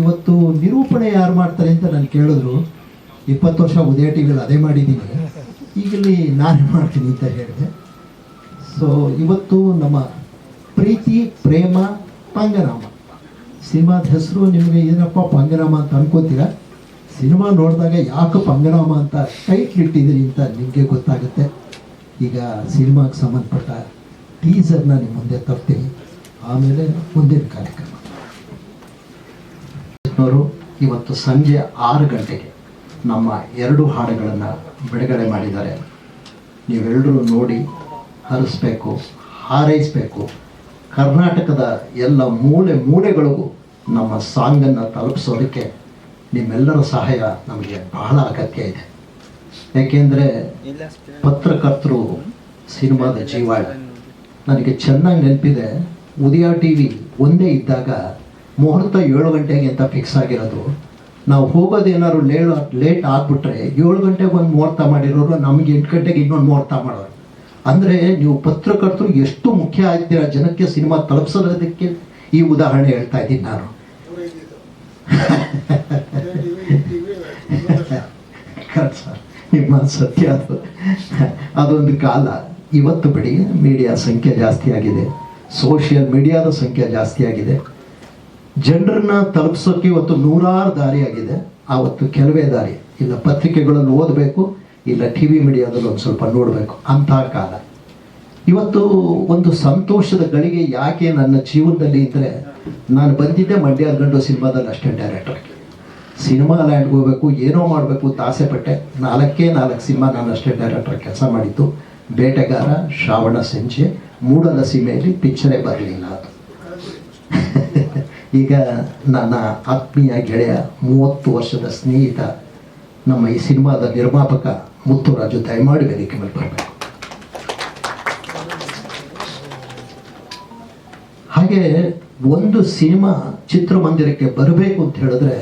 ಇವತ್ತು ನಿರೂಪಣೆ ಯಾರು ಮಾಡ್ತಾರೆ ಅಂತ ನಾನು ಕೇಳಿದ್ರು. ಇಪ್ಪತ್ತು ವರ್ಷ ಉದಯ ಟಿವಿಯಲ್ಲಿ ಅದೇ ಮಾಡಿದ್ದೀನಿ. ಈಗ ಇಲ್ಲಿ ನಾನೇ ಮಾಡ್ತೀನಿ ಅಂತ ಹೇಳಿದೆ. ಸೊ ಇವತ್ತು ನಮ್ಮ ಪ್ರೀತಿ, ಪ್ರೇಮ ಪಂಗನಾಮ ಸಿನಿಮಾದ ಹೆಸರು ನಿಮಗೆ ಏನಪ್ಪ ಪಂಗನಾಮ ಅಂತ ಅನ್ಕೋತೀರಾ? ಸಿನಿಮಾ ನೋಡಿದಾಗ ಯಾಕೆ ಪಂಗನಾಮ ಅಂತ ಟೈಟ್ಲ್ ಇಟ್ಟಿದ್ದೀರಿ ಅಂತ ನಿಮಗೆ ಗೊತ್ತಾಗುತ್ತೆ. ಈಗ ಸಿನಿಮಾಗೆ ಸಂಬಂಧಪಟ್ಟ ಟೀಸರ್ನ ನಿಮ್ಮ ಮುಂದೆ ತರ್ತೀನಿ. ಆಮೇಲೆ ಮುಂದಿನ ಕಾರ್ಯಕ್ರಮ. ಅವರು ಇವತ್ತು ಸಂಜೆ ಆರು ಗಂಟೆಗೆ ನಮ್ಮ ಎರಡು ಹಾಡುಗಳನ್ನು ಬಿಡುಗಡೆ ಮಾಡಿದ್ದಾರೆ. ನೀವೆಲ್ಲರೂ ನೋಡಿ, ಹರಿಸ್ಬೇಕು, ಹಾರೈಸಬೇಕು. ಕರ್ನಾಟಕದ ಎಲ್ಲ ಮೂಲೆ ಮೂಲೆಗಳಿಗೂ ನಮ್ಮ ಸಾಂಗನ್ನು ತಲುಪಿಸೋದಕ್ಕೆ ನಿಮ್ಮೆಲ್ಲರ ಸಹಾಯ ನಮಗೆ ಬಹಳ ಅಗತ್ಯ ಇದೆ. ಯಾಕೆಂದರೆ ಪತ್ರಕರ್ತರು ಸಿನಿಮಾದ ಜೀವಾಳ ನನಗೆ ಚೆನ್ನಾಗಿ ನೆನಪಿದೆ, ಉದಯ ಟಿ ವಿ ಒಂದೇ ಇದ್ದಾಗ ಮುಹೂರ್ತ ಏಳು ಗಂಟೆಗೆ ಅಂತ ಫಿಕ್ಸ್ ಆಗಿರೋದು. ನಾವು ಹೋಗೋದೇನಾದ್ರು ಲೇಟ್ ಲೇಟ್ ಆಗಿಬಿಟ್ರೆ ಏಳು ಗಂಟೆಗೆ ಒಂದು ಮುಹೂರ್ತ ಮಾಡಿರೋರು ನಮಗೆ ಎಂಟು ಗಂಟೆಗೆ ಇನ್ನೊಂದು ಮುಹೂರ್ತ ಮಾಡೋರು. ಅಂದರೆ ನೀವು ಪತ್ರಕರ್ತರು ಎಷ್ಟು ಮುಖ್ಯ ಆಗ್ತೀರಾ ಜನಕ್ಕೆ ಸಿನಿಮಾ ತಲುಪಿಸೋದಕ್ಕೆ? ಈ ಉದಾಹರಣೆ ಹೇಳ್ತಾ ಇದ್ದೀನಿ ನಾನು. ಸರ್ ನಿಮ್ಮ ಸತ್ಯ ಅದು. ಅದೊಂದು ಕಾಲ. ಇವತ್ತು ಬಿಡಿ ಮೀಡಿಯಾ ಸಂಖ್ಯೆ ಜಾಸ್ತಿ ಆಗಿದೆ. ಸೋಷಿಯಲ್ ಮೀಡಿಯಾದ ಸಂಖ್ಯೆ ಜಾಸ್ತಿ ಆಗಿದೆ. ಜನರನ್ನ ತಲುಪಿಸೋಕೆ ಇವತ್ತು ನೂರಾರು ದಾರಿ ಆಗಿದೆ. ಆವತ್ತು ಕೆಲವೇ ದಾರಿ. ಇಲ್ಲ ಪತ್ರಿಕೆಗಳನ್ನು ಓದಬೇಕು, ಇಲ್ಲ ಟಿ ವಿ ಮೀಡಿಯಾದಲ್ಲಿ ಒಂದು ಸ್ವಲ್ಪ ನೋಡಬೇಕು. ಅಂತಹ ಕಾಲ. ಇವತ್ತು ಒಂದು ಸಂತೋಷದ ಗಳಿಗೆ ಯಾಕೆ ನನ್ನ ಜೀವನದಲ್ಲಿ ಇದ್ದರೆ ನಾನು ಬಂದಿದ್ದೆ ಮಂಡ್ಯ ಗಂಡು ಸಿನಿಮಾದಲ್ಲಿ ಅಷ್ಟೇ ಡೈರೆಕ್ಟರ್ ಸಿನಿಮಾ ಲ್ಯಾಂಡ್ಗೆ ಹೋಗ್ಬೇಕು, ಏನೋ ಮಾಡಬೇಕು ಅಂತ ಆಸೆ ಪಟ್ಟೆ. ನಾಲ್ಕೇ ನಾಲ್ಕು ಸಿನಿಮಾ ನಾನು ಅಷ್ಟೇ ಡೈರೆಕ್ಟರ್ ಕೆಲಸ ಮಾಡಿದ್ದು. ಬೇಟೆಗಾರ, ಶ್ರಾವಣ ಸಂಜೆ ಮೂಡಲ ಸೀಮೆಯಲ್ಲಿ ಪಿಕ್ಚರೇ ಬರಲಿಲ್ಲ ಅದು. ಈಗ ನನ್ನ ಆತ್ಮೀಯ ಗೆಳೆಯ ಮೂವತ್ತು ವರ್ಷದ ಸ್ನೇಹಿತ, ನಮ್ಮ ಈ ಸಿನಿಮಾದ ನಿರ್ಮಾಪಕ ಮುತ್ತುರಾಜು ದಯಮಾಡಿ ವೇದಿಕೆ ಮೇಲೆ ಬರಬೇಕು. ಹಾಗೆ ಒಂದು ಸಿನಿಮಾ ಚಿತ್ರಮಂದಿರಕ್ಕೆ ಬರಬೇಕು ಅಂತ ಹೇಳಿದ್ರೆ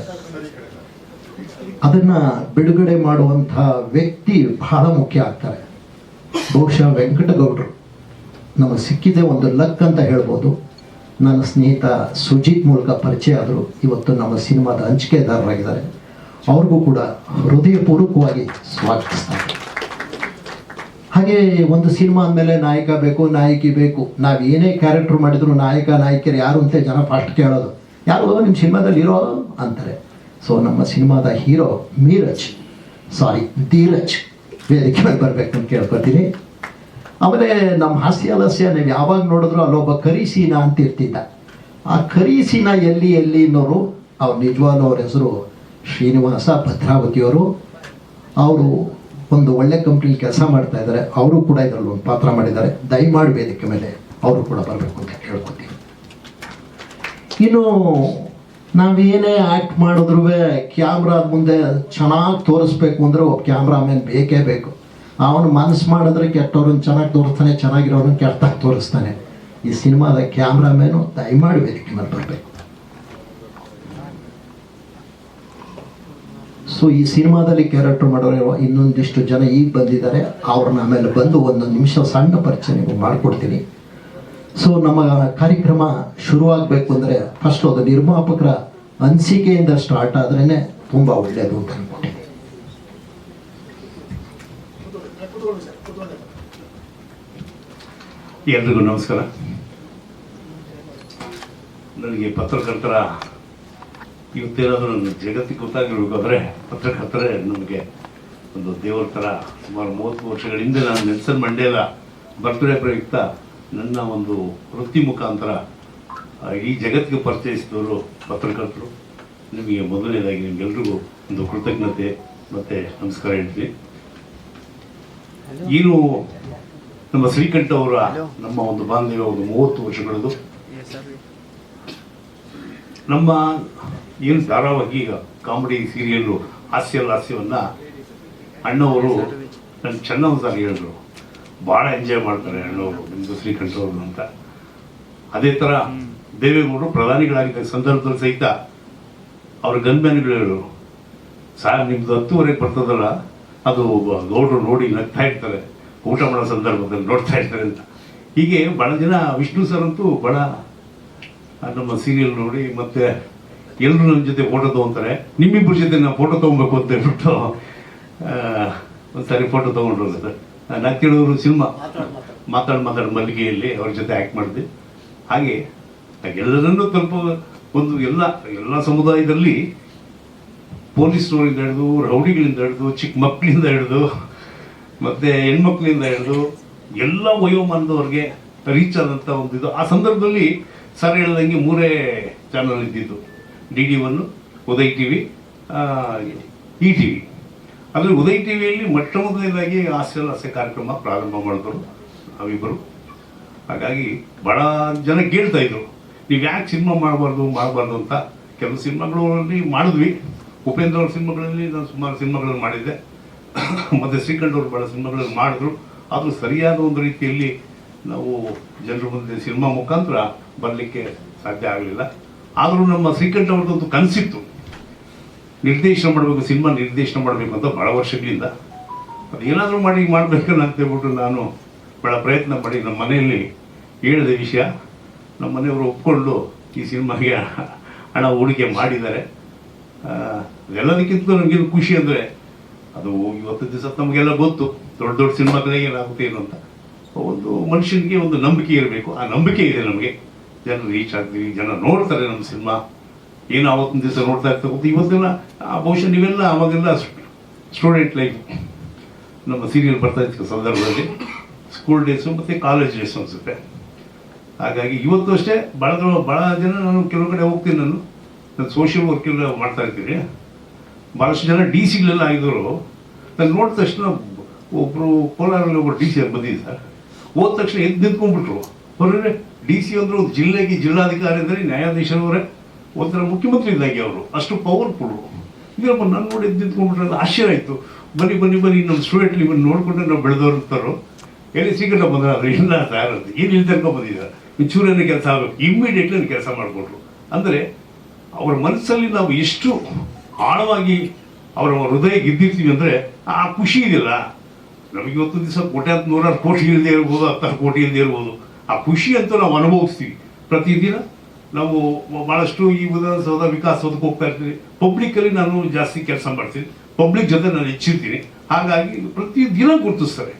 ಅದನ್ನ ಬಿಡುಗಡೆ ಮಾಡುವಂತಹ ವ್ಯಕ್ತಿ ಬಹಳ ಮುಖ್ಯ ಆಗ್ತಾರೆ. ಬಹುಶಃ ವೆಂಕಟಗೌಡರು. ನಮಗೆ ಸಿಕ್ಕಿದೆ ಒಂದು ಲಕ್ ಅಂತ ಹೇಳ್ಬೋದು. ನನ್ನ ಸ್ನೇಹಿತ ಸುಜಿತ್ ಮೂಲಕ ಪರಿಚಯ ಆದರು. ಇವತ್ತು ನಮ್ಮ ಸಿನಿಮಾದ ಹಂಚಿಕೆದಾರರಾಗಿದ್ದಾರೆ. ಅವ್ರಿಗೂ ಕೂಡ ಹೃದಯಪೂರ್ವಕವಾಗಿ ಸ್ವಾಗತಿಸ್ತಾರೆ ಹಾಗೆ ಒಂದು ಸಿನಿಮಾ ಅಂದಮೇಲೆ ನಾಯಕ ಬೇಕು, ನಾಯಕಿ ಬೇಕು. ನಾವು ಏನೇ ಕ್ಯಾರೆಕ್ಟರ್ ಮಾಡಿದ್ರು ನಾಯಕ, ನಾಯಕಿಯರು ಯಾರು ಅಂತ ಜನ ಫಾಸ್ಟ್ ಕೇಳೋದು. ಯಾರು ನಿಮ್ಮ ಸಿನಿಮಾದಲ್ಲಿ ಇರೋ ಅಂತಾರೆ. ಸೊ ನಮ್ಮ ಸಿನಿಮಾದ ಹೀರೋ ಮೀರಜ್ ಸಾರಿ ಧೀರಜ್. ವೇದಿಕೆ ಮೇಲೆ ಬರಬೇಕು ಅಂತ ಕೇಳ್ಕೊತೀನಿ ಆಮೇಲೆ ನಮ್ಮ ಹಾಸ್ಯ ಲಸ್ಯ ನೀವು ಯಾವಾಗ ನೋಡಿದ್ರು ಅಲ್ಲೊಬ್ಬ ಕರಿಸೀನ ಅಂತ ಇರ್ತಿದ್ದ. ಆ ಕರಿಸೀನ ಎಲ್ಲಿ ಎಲ್ಲಿ ಅನ್ನೋರು ಅವ್ರು ನಿಜವಾಗ್ಲೂ ಅವ್ರ ಹೆಸರು ಶ್ರೀನಿವಾಸ ಭದ್ರಾವತಿಯವರು. ಅವರು ಒಂದು ಒಳ್ಳೆ ಕಂಪ್ನಿಲಿ ಕೆಲಸ ಮಾಡ್ತಾ ಇದ್ದಾರೆ. ಅವರು ಕೂಡ ಇದರಲ್ಲಿ ಒಂದು ಪಾತ್ರ ಮಾಡಿದ್ದಾರೆ. ದಯಮಾಡಿ ವೇದಿಕೆ ಮೇಲೆ ಅವರು ಕೂಡ ಬರಬೇಕು ಅಂತ ಕೇಳ್ಕೊತೀವಿ ಇನ್ನು ನಾವೇನೇ ಆ್ಯಕ್ಟ್ ಮಾಡಿದ್ರೂ ಕ್ಯಾಮ್ರಾದ ಮುಂದೆ ಚೆನ್ನಾಗಿ ತೋರಿಸ್ಬೇಕು ಅಂದರೆ ಒಬ್ಬ ಕ್ಯಾಮ್ರಾಮನ್ ಬೇಕೇ ಬೇಕು. ಅವನು ಮನಸ್ಸು ಮಾಡಿದ್ರೆ ಕೆಟ್ಟವ್ರನ್ನ ಚೆನ್ನಾಗಿ ತೋರಿಸ್ತಾನೆ ಚೆನ್ನಾಗಿರೋರನ್ನ ಕೆಟ್ಟಾಗಿ ತೋರಿಸ್ತಾನೆ. ಈ ಸಿನಿಮಾದ ಕ್ಯಾಮ್ರಾಮೇನು ದಯಮಾಡಿ ವೇದಿಕೆ ಮೇಲೆ ಬರಬೇಕು. ಸೊ ಈ ಸಿನಿಮಾದಲ್ಲಿ ಕ್ಯಾರೆಕ್ಟರ್ ಮಾಡೋರು ಇನ್ನೊಂದಿಷ್ಟು ಜನ ಈಗ ಬಂದಿದ್ದಾರೆ. ಅವ್ರನ್ನ ಆಮೇಲೆ ಬಂದು ಒಂದು ನಿಮಿಷ ಸಣ್ಣ ಪರಿಚಯ ನಿಮಗೆ ಮಾಡಿಕೊಡ್ತೀನಿ. ಸೊ ನಮ್ಮ ಕಾರ್ಯಕ್ರಮ ಶುರುವಾಗಬೇಕು ಅಂದರೆ ಫಸ್ಟ್ ಅದು ನಿರ್ಮಾಪಕರ ಅನಿಸಿಕೆಯಿಂದ ಸ್ಟಾರ್ಟ್ ಆದ್ರೇ ತುಂಬ ಒಳ್ಳೆಯದು ಅಂತ ಅನ್ಕೊಂಡಿದ್ದೀನಿ ಎಲ್ರಿಗೂ ನಮಸ್ಕಾರ. ನನಗೆ ಪತ್ರಕರ್ತರ ಇವತ್ತೇನಾದರೂ ನನ್ನ ಜಗತ್ತಿಗೆ ಗೊತ್ತಾಗಿರ್ಬೇಕಾದ್ರೆ ಪತ್ರಕರ್ತರೇ ನಮಗೆ ಒಂದು ದೇವರ ಥರ ಸುಮಾರು ಮೂವತ್ತು ವರ್ಷಗಳಿಂದ ನಾನು ನೆಲ್ಸನ್ ಮಂಡೇಲ ಬರ್ತ್ಡೇ ಪ್ರಯುಕ್ತ ನನ್ನ ಒಂದು ವೃತ್ತಿ ಮುಖಾಂತರ ಈ ಜಗತ್ತಿಗೆ ಪರಿಚಯಿಸಿದವರು ಪತ್ರಕರ್ತರು. ನಿಮಗೆ ಮೊದಲನೇದಾಗಿ ನಿಮಗೆಲ್ರಿಗೂ ಒಂದು ಕೃತಜ್ಞತೆ ಮತ್ತು ನಮಸ್ಕಾರ ಹೇಳ್ತೀನಿ. ಏನು ನಮ್ಮ ಶ್ರೀಕಂಠ ಅವರ ನಮ್ಮ ಒಂದು ಬಾಂಧವ್ಯ ಒಂದು ಮೂವತ್ತು ವರ್ಷಗಳದು. ನಮ್ಮ ಏನು ಧಾರಾವಾಹಿ ಈಗ ಕಾಮಿಡಿ ಸೀರಿಯಲ್ಲು ಹಾಸ್ಯ ಲಾಸ್ಯವನ್ನ ಅಣ್ಣವರು ನನ್ನ ಚೆನ್ನವ್ ಸರ್ ಹೇಳಿದ್ರು. ಭಾಳ ಎಂಜಾಯ್ ಮಾಡ್ತಾರೆ ಅಣ್ಣವರು ನಿಮ್ಮದು ಶ್ರೀಕಂಠ ಅವರು ಅಂತ. ಅದೇ ಥರ ದೇವೇಗೌಡರು ಪ್ರಧಾನಿಗಳಾಗಿದ್ದ ಸಂದರ್ಭದಲ್ಲಿ ಸಹಿತ ಅವ್ರ ಗನ್ಮ್ಯಾನ್ಗಳು ಹೇಳಿದ್ರು. ಸಾರ್ ನಿಮ್ದು ಹತ್ತುವರೆಗೆ ಬರ್ತದಲ್ಲ, ಅದು ಗೌಡರು ನೋಡಿ ನಗ್ತಾ ಇರ್ತಾರೆ. ಊಟ ಮಾಡೋ ಸಂದರ್ಭದಲ್ಲಿ ನೋಡ್ತಾ ಇರ್ತಾರೆ ಅಂತ. ಹೀಗೆ ಭಾಳ ಜನ ವಿಷ್ಣು ಸರ್ ಅಂತೂ ಭಾಳ ನಮ್ಮ ಸೀರಿಯಲ್ ನೋಡಿ ಮತ್ತೆ ಎಲ್ಲರೂ ನನ್ನ ಜೊತೆ ಫೋಟೋ ತೊಗೊತಾರೆ. ನಿಮ್ಮಿಬ್ಬರ ಜೊತೆ ನಾನು ಫೋಟೋ ತೊಗೊಬೇಕು ಅಂತ ಹೇಳ್ಬಿಟ್ಟು ಒಂದು ಒಂದ್ಸರಿ ಫೋಟೋ ತಗೊಂಡ್ರು ಸರ್ ನಾನು ಕೇಳೋರು ಸಿನಿಮಾ ಮಾತಾಡಿ ಮಾತಾಡಿ ಮಲ್ಲಿಗೆಯಲ್ಲಿ ಅವ್ರ ಜೊತೆ ಆ್ಯಕ್ಟ್ ಮಾಡಿದೆ ಹಾಗೆ ಎಲ್ಲರನ್ನೂ ತಲುಪ ಒಂದು ಎಲ್ಲ ಎಲ್ಲ ಸಮುದಾಯದಲ್ಲಿ ಪೊಲೀಸ್ನವರಿಂದ ಹಿಡಿದು, ರೌಡಿಗಳಿಂದ ಹಿಡಿದು, ಚಿಕ್ಕ ಮಕ್ಕಳಿಂದ ಹಿಡಿದು ಮತ್ತು ಹೆಣ್ಮಕ್ಳಿಂದ ಹಿಡಿದು ಎಲ್ಲ ವಯೋಮಾನದವ್ರಿಗೆ ರೀಚ್ ಆದಂಥ ಒಂದು ಇದು. ಆ ಸಂದರ್ಭದಲ್ಲಿ ಸರ್ ಹೇಳ್ದಂಗೆ ಮೂರೇ ಚಾನಲ್ ಇದ್ದಿದ್ದು. D D one Uday T V E T V ಆದರೆ ಉದಯ್ ಟಿ ವಿಯಲ್ಲಿ ಮೊಟ್ಟ ಮೊದಲನೇದಾಗಿ ಹಾಸ್ಯ ಹಾಸ್ಯ ಕಾರ್ಯಕ್ರಮ ಪ್ರಾರಂಭ ಮಾಡಿದ್ರು ನಾವಿಬ್ಬರು ಹಾಗಾಗಿ ಭಾಳ ಜನ ಕೇಳ್ತಾ ಇದ್ರು. ನೀವು ಯಾಕೆ ಸಿನಿಮಾ ಮಾಡಬಾರ್ದು ಮಾಡಬಾರ್ದು ಅಂತ. ಕೆಲವು ಸಿನಿಮಾಗಳಲ್ಲಿ ಮಾಡಿದ್ವಿ. ಉಪೇಂದ್ರ ಅವ್ರ ಸಿನಿಮಾಗಳಲ್ಲಿ ನಾನು ಸುಮಾರು ಸಿನಿಮಾಗಳನ್ನು ಮಾಡಿದ್ದೆ. ಮತ್ತು ಶ್ರೀಕಂಠ ಅವರು ಭಾಳ ಸಿನಿಮಾಗಳನ್ನು ಮಾಡಿದ್ರು. ಆದರೂ ಸರಿಯಾದ ಒಂದು ರೀತಿಯಲ್ಲಿ ನಾವು ಜನರ ಮುಂದೆ ಸಿನಿಮಾ ಮುಖಾಂತರ ಬರಲಿಕ್ಕೆ ಸಾಧ್ಯ ಆಗಲಿಲ್ಲ. ಆದರೂ ನಮ್ಮ ಶ್ರೀಕಂಠ ಅವ್ರದ್ದೊಂದು ಕನಸಿತ್ತು. ನಿರ್ದೇಶನ ಮಾಡಬೇಕು, ಸಿನಿಮಾ ನಿರ್ದೇಶನ ಮಾಡಬೇಕು ಅಂತ ಭಾಳ ವರ್ಷಗಳಿಂದ. ಏನಾದರೂ ಮಾಡಿ ಹೇಳ್ಬಿಟ್ಟು ನಾನು ಭಾಳ ಪ್ರಯತ್ನ ಮಾಡಿ ನಮ್ಮ ಮನೆಯಲ್ಲಿ ಹೇಳಿದ ವಿಷಯ, ನಮ್ಮ ಮನೆಯವರು ಒಪ್ಕೊಂಡು ಈ ಸಿನಿಮಾಗೆ ಹಣ ಹೂಡಿಕೆ ಮಾಡಿದ್ದಾರೆ. ಅದೆಲ್ಲದಕ್ಕಿಂತ ನನಗೇನು ಖುಷಿ ಅಂದರೆ ಅದು ಇವತ್ತು ದಿವಸ ನಮಗೆಲ್ಲ ಗೊತ್ತು, ದೊಡ್ಡ ದೊಡ್ಡ ಸಿನಿಮಾಗಳಿಗೆ ಏನಾಗುತ್ತೆ ಏನು ಅಂತ. ಒಂದು ಮನುಷ್ಯನಿಗೆ ಒಂದು ನಂಬಿಕೆ ಇರಬೇಕು. ಆ ನಂಬಿಕೆ ಇದೆ ನಮಗೆ. ಜನ ರೀಚ್ ಆಗ್ತೀವಿ, ಜನ ನೋಡ್ತಾರೆ ನಮ್ಮ ಸಿನಿಮಾ ಏನು ಆವತ್ತಿನ ದಿವಸ ನೋಡ್ತಾ ಇರ್ತಾ ಗೊತ್ತು? ಆ ಬಹುಶಃ ನೀವೆಲ್ಲ ಆವಾಗೆಲ್ಲ ಸ್ಟೂಡೆಂಟ್ ಲೈಫ್ ನಮ್ಮ ಸೀರಿಯಲ್ ಬರ್ತಾ ಇದ್ದ ಸಂದರ್ಭದಲ್ಲಿ. ಸ್ಕೂಲ್ ಡೇಸು ಮತ್ತು ಕಾಲೇಜ್ ಡೇಸು ಅನಿಸುತ್ತೆ. ಹಾಗಾಗಿ ಇವತ್ತು ಅಷ್ಟೇ ಭಾಳ ಭಾಳ ಜನ ನಾನು ಕೆಲವು ಕಡೆ ಹೋಗ್ತೀನಿ ನಾನು. ನಾನು ಸೋಷಿಯಲ್ ವರ್ಕ್ ಎಲ್ಲ ಮಾಡ್ತಾ ಇರ್ತೀನಿ. ಭಾಳಷ್ಟು ಜನ ಡಿ ಸಿಗಳೆಲ್ಲ ಆಗಿದ್ರು. ನಾನು ನೋಡಿದ ತಕ್ಷಣ ಒಬ್ಬರು ಕೋಲಾರಲ್ಲಿ ಒಬ್ಬರು ಡಿ ಸಿ ಬಂದಿದ್ದ ಸರ್. ಹೋದ ತಕ್ಷಣ ಎದ್ದು ನಿಂತ್ಕೊಂಡ್ಬಿಟ್ರು. ಹೊರಗಡೆ ಡಿ ಸಿ ಅಂದ್ರೆ ಒಂದು ಜಿಲ್ಲೆಗೆ ಜಿಲ್ಲಾಧಿಕಾರಿ ಅಂದರೆ ನ್ಯಾಯಾಧೀಶರವರೇ ಒಂಥರ ಮುಖ್ಯಮಂತ್ರಿ ಇದ್ದಾಗೆ ಅವರು. ಅಷ್ಟು ಪವರ್ಫುಲ್ಲು ಇದ್ರಪ್ಪ ನಾನು ನೋಡಿ ಎದ್ದು ನಿಂತ್ಕೊಂಡ್ಬಿಟ್ರೆ ಆಶ್ಚರ್ಯ ಆಯಿತು. ಬನ್ನಿ ಬನ್ನಿ ಬನ್ನಿ, ನಮ್ಮ ಸ್ಟೂಡೆಂಟ್ ಇವನ್ನ ನೋಡ್ಕೊಂಡ್ರೆ ನಾವು ಬೆಳೆದವ್ರು ಅಂತಾರೋ. ಎಲ್ಲಿ ಸಿಗಲ್ಲ ಬಂದ್ರೆ ಅದು ಇಲ್ಲ ಸರ್ ಅಂತ. ಏನು ಇಲ್ಲಿ ಬಂದಿದ್ದಾರೆ. ಒಂಚೂರನ್ನ ಕೆಲಸ ಆಗಬೇಕು. ಇಮ್ಮಿಡಿಯೇಟ್ಲಿ ಕೆಲಸ ಮಾಡಿಕೊಟ್ರು ಅಂದರೆ ಅವ್ರ ಮನಸ್ಸಲ್ಲಿ ನಾವು ಎಷ್ಟು ಆಳವಾಗಿ ಅವರ ಹೃದಯ ಗೆದ್ದಿರ್ತೀವಿ ಅಂದರೆ ಆ ಖುಷಿ ಇದೆಯಲ್ಲ ನಮಗೆ ಇವತ್ತು ದಿವಸ ಕೋಟ್ಯಾಂತ ನೂರಾರು ಕೋಟಿ ಇಲ್ಲದೆ ಇರ್ಬೋದು, ಹತ್ತಾರು ಕೋಟಿ ಇಲ್ಲದೆ ಇರ್ಬೋದು. ಆ ಖುಷಿ ಅಂತ ನಾವು ಅನುಭವಿಸ್ತೀವಿ. ಪ್ರತಿದಿನ ನಾವು ಭಾಳಷ್ಟು ಈ ವಿಧಾನಸೌಧ ವಿಕಾಸೋದಕ್ಕೆ ಹೋಗ್ತಾ ಇರ್ತೀನಿ ಪಬ್ಲಿಕ್ಕಲ್ಲಿ ನಾನು ಜಾಸ್ತಿ ಕೆಲಸ ಮಾಡ್ತೀನಿ. ಪಬ್ಲಿಕ್ ಜೊತೆ ನಾನು ಹೆಚ್ಚಿರ್ತೀನಿ. ಹಾಗಾಗಿ ಪ್ರತಿದಿನ ಗುರುತಿಸ್ತಾರೆ.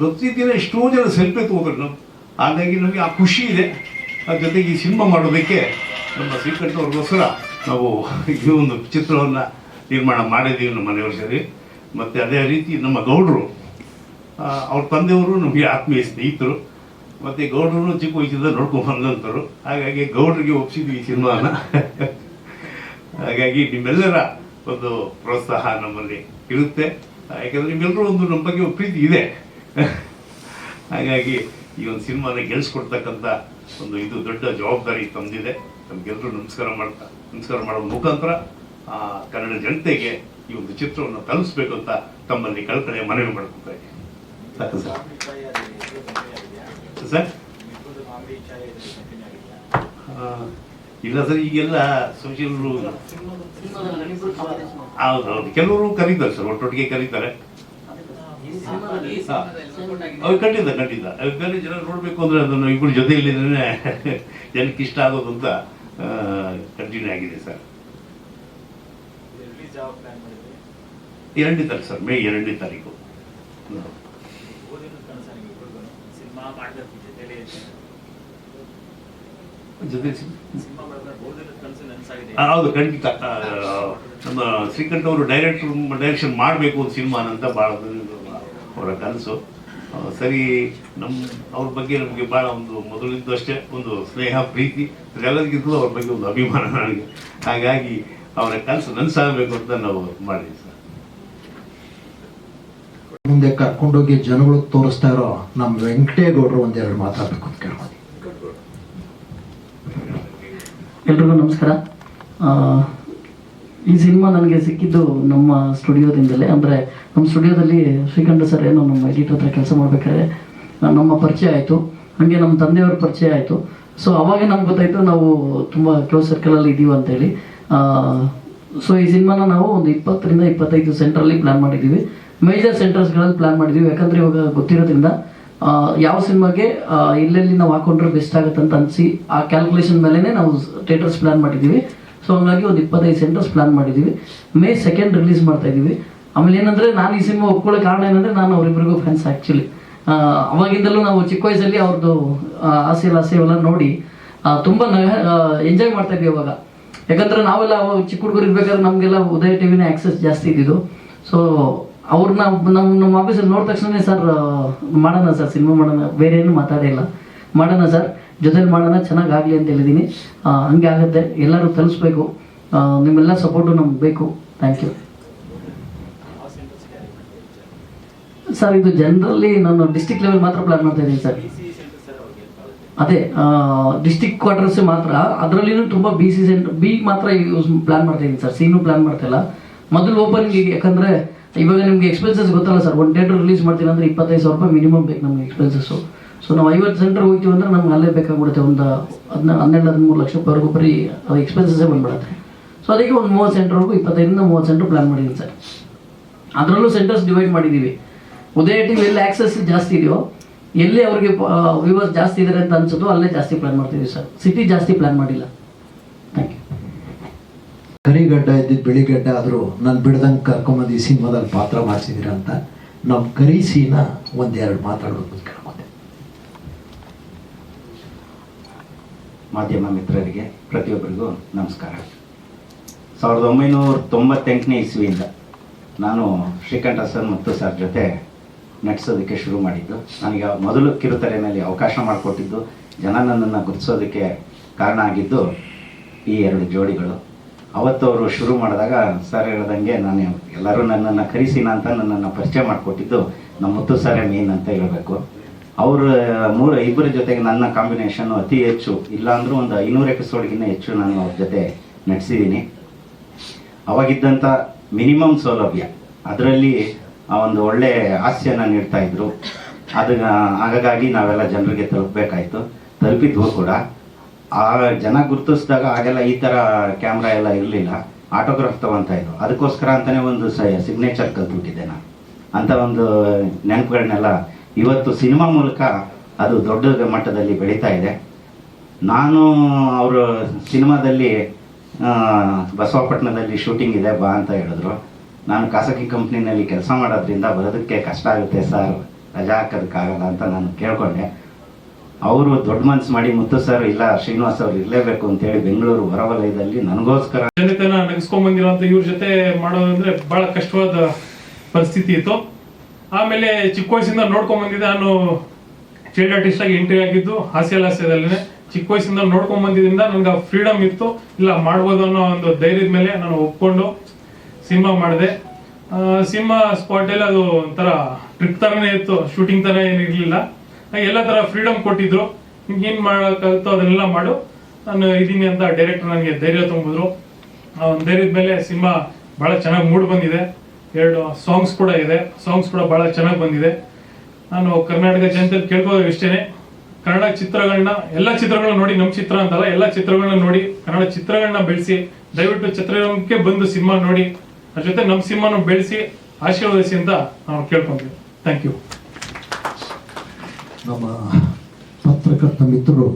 ಪ್ರತಿದಿನ ಎಷ್ಟೋ ಜನ ಸೆಲ್ಫಿ ತಗೋತಾರೆ ನಾವು ಹಾಗಾಗಿ ನಮಗೆ ಆ ಖುಷಿ ಇದೆ. ಆ ಜೊತೆಗೆ ಈ ಸಿನಿಮಾ ಮಾಡೋದಕ್ಕೆ ನಮ್ಮ ಶ್ರೀಕಂಠ ಅವ್ರಿಗೋಸ್ಕರ ನಾವು ಈ ಒಂದು ಚಿತ್ರವನ್ನು ನಿರ್ಮಾಣ ಮಾಡಿದ್ದೀವಿ ನಮ್ಮ ಮನೆಯವ್ರ ಸರಿ. ಮತ್ತು ಅದೇ ರೀತಿ ನಮ್ಮ ಗೌಡರು ಅವ್ರ ತಂದೆಯವರು ನಮಗೆ ಆತ್ಮೀಯ ಸ್ನೇಹಿತರು, ಮತ್ತು ಗೌಡ್ರು ಚಿಕ್ಕ ವಯಸ್ಸಿಂದ ನೋಡ್ಕೊಂಡು ಬಂದಂತರು ಹಾಗಾಗಿ ಗೌಡ್ರಿಗೆ ಒಪ್ಸಿದ್ವಿ ಈ ಸಿನಿಮಾನ. ಹಾಗಾಗಿ ನಿಮ್ಮೆಲ್ಲರ ಒಂದು ಪ್ರೋತ್ಸಾಹ ನಮ್ಮಲ್ಲಿ ಇರುತ್ತೆ. ಯಾಕಂದ್ರೆ ನಿಮ್ಮೆಲ್ಲರೂ ಒಂದು ನಮ್ಮ ಬಗ್ಗೆ ಪ್ರೀತಿ ಇದೆ. ಹಾಗಾಗಿ ಈ ಒಂದು ಸಿನಿಮಾನ ಗೆಲ್ಸ್ಕೊಡ್ತಕ್ಕಂಥ ಒಂದು ಇದು ದೊಡ್ಡ ಜವಾಬ್ದಾರಿ ತಂದಿದೆ ನಮ್ಗೆಲ್ಲರೂ ನಮಸ್ಕಾರ ಮಾಡ್ತಾ ನಮಸ್ಕಾರ ಮಾಡೋ ಮುಖಾಂತರ ಆ ಕನ್ನಡ ಜನತೆಗೆ ಈ ಒಂದು ಚಿತ್ರವನ್ನು ತಲುಪಿಸಬೇಕು ಅಂತ ತಮ್ಮಲ್ಲಿ ಕಲ್ಪನೆ ಮನವಿ ಮಾಡ್ಕೊತಾರೆ ಸರ್. ಇಲ್ಲ ಸರ್ ಈಗೆಲ್ಲ ಸೋಷಿಯಲ್ ಹೌದೌದು ಕೆಲವರು ಕರೀತಾರೆ ಸರ್ ಒಟ್ಟೊಟ್ಟಿಗೆ ಕರೀತಾರೆ. ಖಂಡಿತ ಖಂಡಿತ. ಬೇರೆ ಜನ ನೋಡಬೇಕು ಅಂದ್ರೆ ಅದನ್ನು ಇಬ್ಬರು ಜೊತೆಯಲ್ಲಿ ಜನಕ್ಕೆ ಇಷ್ಟ ಆಗೋದು ಅಂತ ಕಂಟಿನ್ಯೂ ಆಗಿದೆ ಸರ್. ಎರಡನೇ ತಾರೀಕು ಸರ್ ಮೇ ಎರಡನೇ ತಾರೀಕು. ಜೊತೆ ಹೌದು ಖಂಡಿತ. ನಮ್ಮ ಶ್ರೀಕಂಠ ಅವರು ಡೈರೆಕ್ಟರ್ ಡೈರೆಕ್ಷನ್ ಮಾಡಬೇಕು ಒಂದು ಸಿನಿಮಾನಂತ ಭಾಳ ಅವರ ಕನಸು. ಸರಿ ನಮ್ಮ ಅವ್ರ ಬಗ್ಗೆ ನಮಗೆ ಭಾಳ ಒಂದು ಮೊದಲಿದ್ದು ಅಷ್ಟೇ ಒಂದು ಸ್ನೇಹ ಪ್ರೀತಿ ಎಲ್ಲದಕ್ಕಿಂತಲೂ ಅವ್ರ ಬಗ್ಗೆ ಒಂದು ಅಭಿಮಾನ ನನಗೆ. ಹಾಗಾಗಿ ಅವರ ಕನಸು ನನಸಾಗಬೇಕು ಅಂತ ನಾವು ಮಾಡಿದ್ವಿ ಸರ್. ಮುಂದೆ ಕರ್ಕೊಂಡೋಗಿ ಜನಗಳು ತೋರಿಸ್ತಾ ಇರೋ ನಮ್ಮ ವೆಂಕಟೇಗೌಡರು ಒಂದೆರಡು ಮಾತಾಡ್ಬೇಕು ಅಂತ ಕೇಳ್ಬೋದು ಎಲ್ರಿಗೂ ನಮಸ್ಕಾರ. ಆ, ಈ ಸಿನಿಮಾ ನನಗೆ ಸಿಕ್ಕಿದ್ದು ನಮ್ಮ ಸ್ಟುಡಿಯೋದಿಂದಲೇ, ಅಂದರೆ ನಮ್ಮ ಸ್ಟುಡಿಯೋದಲ್ಲಿ ಶ್ರೀಕಂಠ ಸರ್ ಏನೋ ನಮ್ಮ ಎಡಿಟರ್ ಹತ್ರ ಕೆಲಸ ಮಾಡ್ಬೇಕಾದ್ರೆ ನಮ್ಮ ಪರಿಚಯ ಆಯಿತು. ಹಾಗೆ ನಮ್ಮ ತಂದೆಯವ್ರ ಪರಿಚಯ ಆಯಿತು. ಸೊ ಅವಾಗೇ ನಮ್ಗೆ ಗೊತ್ತಾಯಿತು, ನಾವು ತುಂಬ ಕ್ಲೋಸ್ ಸರ್ಕಲಲ್ಲಿ ಇದ್ದೀವಿ ಅಂತೇಳಿ. ಸೊ ಈ ಸಿನಿಮಾನ ನಾವು ಒಂದು ಇಪ್ಪತ್ತರಿಂದ ಇಪ್ಪತ್ತೈದು ಸೆಂಟ್ರಲ್ಲಿ ಪ್ಲ್ಯಾನ್ ಮಾಡಿದ್ದೀವಿ. ಮೇಜರ್ ಸೆಂಟರ್ಸ್ಗಳಲ್ಲಿ ಪ್ಲ್ಯಾನ್ ಮಾಡಿದ್ದೀವಿ. ಯಾಕಂದರೆ ಇವಾಗ ಗೊತ್ತಿರೋದ್ರಿಂದ ಯಾವ ಸಿನಿಮಾಗೆ ಇಲ್ಲೆಲ್ಲಿ ನಾವು ಹಾಕೊಂಡ್ರೆ ಬೆಸ್ಟ್ ಆಗುತ್ತೆ ಅಂತ ಅನಿಸಿ, ಆ ಕ್ಯಾಲ್ಕುಲೇಷನ್ ಮೇಲೇ ನಾವು ಥಿಯೇಟರ್ಸ್ ಪ್ಲ್ಯಾನ್ ಮಾಡಿದ್ದೀವಿ. ಸೊ ಹಂಗಾಗಿ ಒಂದು ಇಪ್ಪತ್ತೈದು ಸೆಂಟರ್ಸ್ ಪ್ಲಾನ್ ಮಾಡಿದ್ದೀವಿ ಮೇ ಸೆಕೆಂಡ್ ರಿಲೀಸ್ ಮಾಡ್ತಾ ಇದ್ದೀವಿ ಆಮೇಲೆ ಏನಂದರೆ ನಾನು ಈ ಸಿನಿಮಾ ಒಪ್ಕೊಳ್ಳೋ ಕಾರಣ ಏನಂದರೆ ನಾನು ಅವರಿಬ್ಬರಿಗೂ ಫ್ಯಾನ್ಸ್ ಆ್ಯಕ್ಚುಲಿ ಅವಾಗಿಂದಲೂ ನಾವು ಚಿಕ್ಕ ವಯಸ್ಸಲ್ಲಿ ಅವ್ರದ್ದು ಆಸೆ ಆಸೆ ಎಲ್ಲ ನೋಡಿ ತುಂಬ ಎಂಜಾಯ್ ಮಾಡ್ತಾ ಇದ್ವಿ ಅವಾಗ. ಯಾಕಂದ್ರೆ ನಾವೆಲ್ಲ ಚಿಕ್ಕ ಹುಡುಗರು ಇರ್ಬೇಕಾದ್ರೆ ನಮಗೆಲ್ಲ ಉದಯ ಟಿವಿನ ಆಕ್ಸೆಸ್ ಜಾಸ್ತಿ ಇದ್ದಿದ್ದು. ಸೊ ಅವ್ರನ್ನ ನಮ್ಮ ನಮ್ಮ ಆಫೀಸಲ್ಲಿ ನೋಡಿದ ತಕ್ಷಣ ಸರ್ ಮಾಡೋಣ ಸರ್ ಸಿನಿಮಾ ಮಾಡೋಣ, ಬೇರೆ ಏನು ಮಾತಾಡಿಲ್ಲ ಮಾಡೋಣ ಸರ್ ಜೊತೆಲಿ ಮಾಡೋಣ ಚೆನ್ನಾಗಿ ಆಗಲಿ ಅಂತ ಹೇಳಿದ್ದೀನಿ ಹಂಗೆ ಆಗುತ್ತೆ. ಎಲ್ಲರೂ ತಲುಪಿಸ್ಬೇಕು ಆ, ನಿಮ್ಮೆಲ್ಲ ಸಪೋರ್ಟು ನಮ್ಗೆ ಬೇಕು. ಥ್ಯಾಂಕ್ ಯು ಸರ್ ಇದು ಜನರಲಿ ನಾನು ಡಿಸ್ಟಿಕ್ ಲೆವೆಲ್ ಮಾತ್ರ ಪ್ಲಾನ್ ಮಾಡ್ತಾ ಇದ್ದೀನಿ ಸರ್. ಅದೇ ಡಿಸ್ಟಿಕ್ ಕ್ವಾರ್ಟರ್ಸ್ ಮಾತ್ರ. ಅದರಲ್ಲಿನೂ ತುಂಬ ಬಿ ಸಿ ಸೆಂಟರ್ ಬಿ ಮಾತ್ರ ಯೂಸ್ ಪ್ಲಾನ್ ಮಾಡ್ತಾ ಇದ್ದೀನಿ ಸರ್. ಸೀನು ಪ್ಲಾನ್ ಮಾಡ್ತಿಲ್ಲ ಮೊದಲು ಓಪನಿಂಗ್ ಯಾಕಂದರೆ ಇವಾಗ ನಿಮಗೆ ಎಕ್ಸ್ಪೆನ್ಸಸ್ ಗೊತ್ತಲ್ಲ ಸರ್. ಒಂದು ಡೇಟ್ ರಿಲೀಸ್ ಮಾಡ್ತೀನಿ ಅಂದರೆ ಇಪ್ಪತ್ತೈದು ಸಾವಿರ ರೂಪಾಯಿ ಮಿನಿಮಮ್ ಬೇಕು ನಮಗೆ ಎಕ್ಸ್ಪೆನ್ಸಸ್ಸು ಸೊ ನಾವು ಐವತ್ತು ಸೆಂಟರ್ ಹೋಗ್ತೀವಿ ಅಂದ್ರೆ ನಮ್ಗೆ ಅಲ್ಲೇ ಬೇಕಾಗ್ಬಿಡುತ್ತೆ ಒಂದು ಹದಿನಾ ಹನ್ನೆರಡು, ಹದಿಮೂರು ಲಕ್ಷ ಪರ್ ಬರೀ ಅದು ಎಕ್ಸ್ಪೆನ್ಸಸ್ಸೇ ಬಂದ್ಬಿಡುತ್ತೆ. ಸೊ ಅದಕ್ಕೆ ಒಂದು ಮೂವತ್ತು ಸೆಂಟರ್ವರೆಗೂ ಇಪ್ಪತ್ತೈದರಿಂದ ಮೂವತ್ತು ಸೆಂಟರ್ ಪ್ಲಾನ್ ಮಾಡಿದ್ದೀನಿ ಸರ್. ಅದರಲ್ಲೂ ಸೆಂಟರ್ಸ್ ಡಿವೈಡ್ ಮಾಡಿದ್ದೀವಿ ಉದಯ ಟಿವಿ ಎಲ್ಲಿ ಆಕ್ಸೆಸ್ ಜಾಸ್ತಿ ಇದೆಯೋ, ಎಲ್ಲಿ ಅವ್ರಿಗೆ ವ್ಯೂವರ್ಸ್ ಜಾಸ್ತಿ ಇದ್ದಾರೆ ಅಂತ ಅನ್ಸುತ್ತೋ ಅಲ್ಲೇ ಜಾಸ್ತಿ ಪ್ಲಾನ್ ಮಾಡ್ತೀವಿ ಸರ್. ಸಿಟಿ ಜಾಸ್ತಿ ಪ್ಲಾನ್ ಮಾಡಿಲ್ಲ. ಥ್ಯಾಂಕ್ ಯು ಕರಿಗಡ್ಡ ಇದ್ದಿದ್ದು ಬಿಳಿಗಡ್ಡ ಆದರೂ ನಾನು ಬಿಡ್ದಂಗೆ ಕರ್ಕೊಂಬಂದು ಈ ಸಿನಿಮಾದಲ್ಲಿ ಪಾತ್ರ ಮಾಡಿಸಿದಿರ ಅಂತ ನಮ್ಮ ಕರೀಸಿನ ಒಂದೆರಡು ಮಾತಾಡೋದು ಕೇಳ್ಕೊಂಡೆ ಮಾಧ್ಯಮ ಮಿತ್ರರಿಗೆ ಪ್ರತಿಯೊಬ್ಬರಿಗೂ ನಮಸ್ಕಾರ. ಸಾವಿರದ ಒಂಬೈನೂರ ತೊಂಬತ್ತೆಂಟನೇ ಇಸ್ವಿಯಿಂದ ನಾನು ಶ್ರೀಕಂಠ ಸರ್ ಮತ್ತು ಸರ್ ಜೊತೆ ನಟಿಸೋದಕ್ಕೆ ಶುರು ಮಾಡಿದ್ದು. ನನಗೆ ಮೊದಲು ಕಿರುತೆರೆಯಲ್ಲಿ ಅವಕಾಶ ಮಾಡಿಕೊಟ್ಟಿದ್ದು, ಜನ ನನ್ನನ್ನು ಗುರುತಿಸೋದಕ್ಕೆ ಕಾರಣ ಆಗಿದ್ದು ಈ ಎರಡು ಜೋಡಿಗಳು. ಅವತ್ತು ಅವರು ಶುರು ಮಾಡಿದಾಗ ಸರ್ ಹೇಳ್ದಂಗೆ ನಾನು ಎಲ್ಲರೂ ನನ್ನನ್ನು ಕರೆಸಿನ ಅಂತ ನನ್ನನ್ನು ಪರಿಚಯ ಮಾಡಿಕೊಟ್ಟಿದ್ದು, ನಮ್ಮ ಮುತ್ತು ಸರ್ ಮೇನ್ ಅಂತ ಹೇಳಬೇಕು. ಅವರು ಮೂರು ಇಬ್ಬರ ಜೊತೆಗೆ ನನ್ನ ಕಾಂಬಿನೇಷನ್ ಅತಿ ಹೆಚ್ಚು, ಇಲ್ಲಾಂದ್ರೂ ಒಂದು ಐನೂರು ಎಪಿಸೋಡ್ಗಿಂತ ಹೆಚ್ಚು ನಾನು ಅವ್ರ ಜೊತೆ ನಟಿಸಿದ್ದೀನಿ ಅವಾಗಿದ್ದಂಥ ಮಿನಿಮಮ್ ಸೌಲಭ್ಯ. ಅದರಲ್ಲಿ ಒಂದು ಒಳ್ಳೆ ಹಾಸ್ಯನ ನೀಡ್ತಾ ಇದ್ರು. ಅದು ಹಾಗಾಗಿ ನಾವೆಲ್ಲ ಜನರಿಗೆ ತಲುಪಬೇಕಾಯ್ತು. ತಲುಪಿದ್ವು ಕೂಡ. ಆ ಜನ ಗುರುತಿಸಿದಾಗ ಆಗೆಲ್ಲ ಈ ಥರ ಕ್ಯಾಮ್ರಾ ಎಲ್ಲ ಇರಲಿಲ್ಲ. ಆಟೋಗ್ರಾಫ್ ತಗೊತಾ ಇದ್ರು. ಅದಕ್ಕೋಸ್ಕರ ಅಂತಲೇ ಒಂದು ಸಿಗ್ನೇಚರ್ ಕಲ್ತ್ಬಿಟ್ಟಿದ್ದೆ ನಾನು. ಅಂತ ಒಂದು ನೆನಪುಗಳನ್ನೆಲ್ಲ ಇವತ್ತು ಸಿನಿಮಾ ಮೂಲಕ ಅದು ದೊಡ್ಡ ಮಟ್ಟದಲ್ಲಿ ಬೆಳೀತಾ ಇದೆ. ನಾನು ಅವರು ಸಿನಿಮಾದಲ್ಲಿ ಬಸವಪಟ್ಟಣದಲ್ಲಿ ಶೂಟಿಂಗ್ ಇದೆ, ಬಾ ಅಂತ ಹೇಳಿದ್ರು. ನಾನು ಖಾಸಗಿ ಕಂಪ್ನಿನಲ್ಲಿ ಕೆಲಸ ಮಾಡೋದ್ರಿಂದ ಬರೋದಕ್ಕೆ ಕಷ್ಟ ಆಗುತ್ತೆ, ಸರ್, ರಜಾ ಹಾಕೋದಕ್ಕಾಗಲ್ಲ ಅಂತ ನಾನು ಕೇಳಿಕೊಂಡೆ. ಅವರು ದೊಡ್ಡ ಮನ್ಸು ಮಾಡಿ, ಮುತ್ತು ಸರ್, ಇಲ್ಲ, ಶ್ರೀನಿವಾಸ್ ಅವ್ರು ಇರಲೇಬೇಕು ಅಂತೇಳಿ ಬೆಂಗಳೂರು ಹೊರವಲಯದಲ್ಲಿ ನನಗೋಸ್ಕರ ಜನತನ ನಗಿಸ್ಕೊಂಡ್ ಬಂದಿರೋ ಇವ್ರ ಜೊತೆ ಮಾಡೋದಂದ್ರೆ ಬಹಳ ಕಷ್ಟವಾದ ಪರಿಸ್ಥಿತಿ ಇತ್ತು. ಆಮೇಲೆ ಚಿಕ್ಕ ವಯಸ್ಸಿಂದ ನೋಡ್ಕೊಂಡ್ ಬಂದಿದ್ದೆ. ನಾನು ಚೈಲ್ಡ್ ಆರ್ಟಿಸ್ಟ್ ಆಗಿ ಎಂಟ್ರಿ ಆಗಿದ್ದು ಹಾಸ್ಯ ಲಾಸ್ಯದಲ್ಲೇ ಚಿಕ್ಕ ವಯಸ್ಸಿಂದ ನೋಡ್ಕೊಂಡ್ ಬಂದಿದ್ದರಿಂದ ನನಗೆ ಫ್ರೀಡಮ್ ಇತ್ತು. ಇಲ್ಲ, ಮಾಡ್ಬೋದು ಅನ್ನೋ ಒಂದು ಧೈರ್ಯದ ಮೇಲೆ ನಾನು ಒಪ್ಕೊಂಡು ಸಿನಿಮಾ ಮಾಡಿದೆ. ಸಿನಿಮಾ ಸ್ಪಾಟಲ್ಲಿ ಅದು ಒಂಥರ ಟ್ರಿಪ್ ಥರನೇ ಇತ್ತು. ಶೂಟಿಂಗ್ ಥರ ಏನು ಇರಲಿಲ್ಲ. ಎಲ್ಲ ಥರ ಫ್ರೀಡಮ್ ಕೊಟ್ಟಿದ್ರು. ಏನು ಮಾಡೋಕ್ಕಾಗುತ್ತೋ ಅದನ್ನೆಲ್ಲ ಮಾಡು. ನಾನು ಇದ್ದೀನಿ ಅಂತ ಡೈರೆಕ್ಟರ್ ನನಗೆ ಧೈರ್ಯ ತುಂಬಿದ್ರು. ಆ ಧೈರ್ಯದ ಮೇಲೆ ಸಿನಿಮಾ ಭಾಳ ಚೆನ್ನಾಗಿ ಮೂಡ್ ಬಂದಿದೆ. ಎರಡು ಸಾಂಗ್ಸ್ ಕೂಡ ಇದೆ. ಸಾಂಗ್ಸ್ ಕೂಡ ಭಾಳ ಚೆನ್ನಾಗಿ ಬಂದಿದೆ. ನಾನು ಕರ್ನಾಟಕ ಜನತೆಯಲ್ಲಿ ಕೇಳ್ಕೋದು ಇಷ್ಟೇನೆ. ಕನ್ನಡ ಚಿತ್ರಗಳನ್ನ, ಎಲ್ಲ ಚಿತ್ರಗಳನ್ನ ನೋಡಿ ನಮ್ಮ ಚಿತ್ರ ಅಂತಲ್ಲ, ಎಲ್ಲ ಚಿತ್ರಗಳನ್ನ ನೋಡಿ, ಕನ್ನಡ ಚಿತ್ರಗಳನ್ನ ಬೆಳೆಸಿ, ದಯವಿಟ್ಟು ಚಿತ್ರರಂಗಕ್ಕೆ ಬಂದು ಸಿನಿಮಾ ನೋಡಿ, ಅದ್ರ ಜೊತೆ ನಮ್ಮ ಸಿನಿಮಾನ ಬೆಳೆಸಿ, ಆಶೀರ್ವದಿಸಿ ಅಂತ ನಾವು ಕೇಳ್ಕೊಂತೀವಿ ಥ್ಯಾಂಕ್ ಯು ನಮ್ಮ ಪತ್ರಕರ್ತ ಮಿತ್ರರು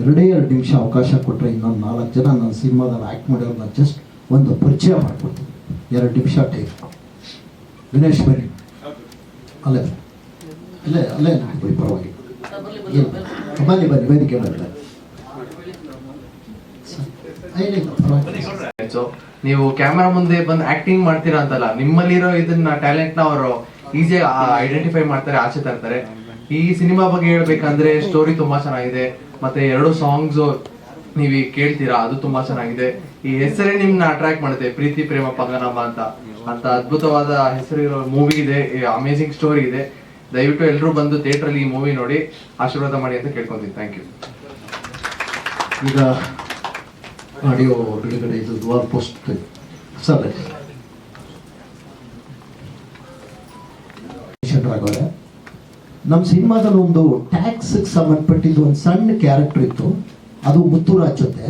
ಎರಡೇ ಎರಡು ನಿಮಿಷ ಅವಕಾಶ ಕೊಟ್ಟರೆ ಇನ್ನೊಂದು ನಾಲ್ಕು ಜನ ನನ್ನ ಸಿನಿಮಾದಲ್ಲಿ ಆ್ಯಕ್ಟ್ ಮಾಡಿರೋದನ್ನ ಜಸ್ಟ್ ಒಂದು ಪರಿಚಯ ಮಾಡಿಕೊಡ್ತೀನಿ. ಎರಡು ನಿಮಿಷ ಟೈಮ್ ವಿನೇಶ್ ಬನ್ನಿ ಅಲ್ಲೇ. ಅಲ್ಲೇ ಅಲ್ಲೇ ಬನ್ನಿ ಪರವಾಗಿ? ಬನ್ನಿ ಬನ್ನಿ ವೇದಿಕೆ. ಸೊ ನೀವು ಕ್ಯಾಮರಾ ಮುಂದೆ ಬಂದು ಆಕ್ಟಿಂಗ್ ಮಾಡ್ತೀರಾ ಅಂತಲ್ಲ, ನಿಮ್ಮಲ್ಲಿರೋ ಇದನ್ನ ಟ್ಯಾಲೆಂಟ್ನ ಅವರು ಈಸಿ ಐಡೆಂಟಿಫೈ ಮಾಡ್ತಾರೆ, ಆಚೆ ತರ್ತಾರೆ. ಈ ಸಿನಿಮಾ ಬಗ್ಗೆ ಹೇಳ್ಬೇಕಂದ್ರೆ ಸ್ಟೋರಿ ತುಂಬಾ ಚೆನ್ನಾಗಿದೆ. ಮತ್ತೆ ಎರಡು ಸಾಂಗ್ಸ್ ನೀವು ಈಗ ಕೇಳ್ತೀರಾ? ಅದು ತುಂಬಾ ಚೆನ್ನಾಗಿದೆ. ಈ ಹೆಸರೇ ನಿಮ್ನ ಅಟ್ರಾಕ್ಟ್ ಮಾಡುತ್ತೆ, ಪ್ರೀತಿ, ಪ್ರೇಮ ಪಂಗನಾಮ ಅಂತ. ಅಂತ ಅದ್ಭುತವಾದ ಹೆಸರಿರೋ ಮೂವಿ ಇದೆ ಅಮೇಸಿಂಗ್ ಸ್ಟೋರಿ ಇದೆ. ದಯವಿಟ್ಟು ಎಲ್ಲರೂ ಬಂದು ಥಿಯೇಟರ್ ಅಲ್ಲಿ ಈ ಮೂವಿ ನೋಡಿ, ಆಶೀರ್ವಾದ ಮಾಡಿ ಅಂತ ಕೇಳ್ಕೊಂತೀನಿ. ಥ್ಯಾಂಕ್ ಯು ಈಗ ಆಡಿಯೋ ಬಿಡುಗಡೆ ಇದು ದ್ವಾರ್ ಪೋಸ್ಟ್ ಸರ್ ನಮ್ಮ ಸಿನಿಮಾದಲ್ಲಿ ಒಂದು ಟ್ಯಾಕ್ಸ್ ಸಂಬಂಧಪಟ್ಟಿದ್ದು ಒಂದು ಸಣ್ಣ ಕ್ಯಾರೆಕ್ಟರ್ ಇತ್ತು. ಅದು ಮುತ್ತುರಾಜ್ ಜೊತೆ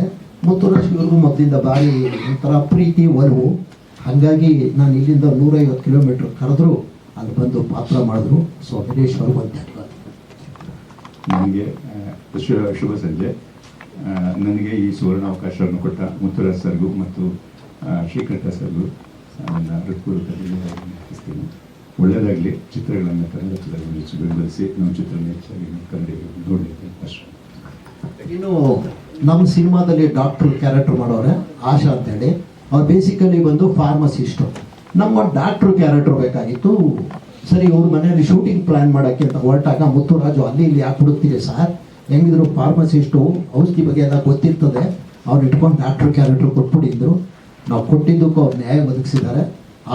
ಮುತ್ತುರಾಜ್ ಇವ್ರಿಗೂ ಮೊದಲಿಂದ ಭಾರಿ ಒಂಥರ ಪ್ರೀತಿ, ಒಲವು. ಹಾಗಾಗಿ ನಾನು ಇಲ್ಲಿಂದ ನೂರೈವತ್ತು ಕಿಲೋಮೀಟ್ರ್ ಕರೆದ್ರು, ಅಲ್ಲಿ ಬಂದು ಪಾತ್ರ ಮಾಡಿದ್ರು. ಸೊ ವಿನೇಶ್ ಅವರು ನನಗೆ ಶುಭ ಸಂಜೆ. ನನಗೆ ಈ ಸುವರ್ಣ ಅವಕಾಶವನ್ನು ಕೊಟ್ಟ ಮುತ್ತುರಾಜ್ ಸರ್ಗೂ ಮತ್ತು ಶ್ರೀಕಂಠ ಸರ್ಗೂ ನನ್ನ ಹೃತ್ಪೂರ್ವಕ ಒಳ್ಳೆಯದಾಗಲಿ, ಚಿತ್ರಗಳನ್ನು ಕನ್ನಡ ಚಿತ್ರಗಳನ್ನು ಬೆಂಬಲಿಸಿ, ನಮ್ಮ ಚಿತ್ರನ ಹೆಚ್ಚಾಗಿ ಕನ್ನಡಿಗರು ನೋಡಲಿಕ್ಕೆ ಇನ್ನು ನಮ್ಮ ಸಿನಿಮಾದಲ್ಲಿ ಡಾಕ್ಟರ್ ಕ್ಯಾರೆಕ್ಟರ್ ಮಾಡೋರೆ ಆಶಾ ಅಂತೇಳಿ. ಅವ್ರು ಬೇಸಿಕಲಿ ಬಂದು ಫಾರ್ಮಸಿಸ್ಟು ನಮ್ಮ ಡಾಕ್ಟ್ರು ಕ್ಯಾರೆಕ್ಟರ್ ಬೇಕಾಗಿತ್ತು. ಸರಿ, ಇವ್ರ ಮನೆಯಲ್ಲಿ ಶೂಟಿಂಗ್ ಪ್ಲ್ಯಾನ್ ಮಾಡೋಕ್ಕೆ ಅಂತ ಹೊರಟಾಗ ಮುತ್ತುರಾಜು ಅಲ್ಲಿ ಇಲ್ಲಿ ಯಾಕೆ ಹುಡುಕ್ತೀರಿ ಸರ್ ಹೆಂಗಿದ್ರು ಫಾರ್ಮಸಿಸ್ಟು ಔಷಧಿ ಬಗ್ಗೆ ಎಲ್ಲ ಗೊತ್ತಿರ್ತದೆ. ಅವ್ರು ಇಟ್ಕೊಂಡು ಡಾಕ್ಟ್ರ್ ಕ್ಯಾರೆಕ್ಟರ್ ಕೊಟ್ಬಿಟ್ಟಿದ್ರು. ನಾವು ಕೊಟ್ಟಿದ್ದಕ್ಕೂ ಅವ್ರು ನ್ಯಾಯ ಒದಗಿಸಿದ್ದಾರೆ.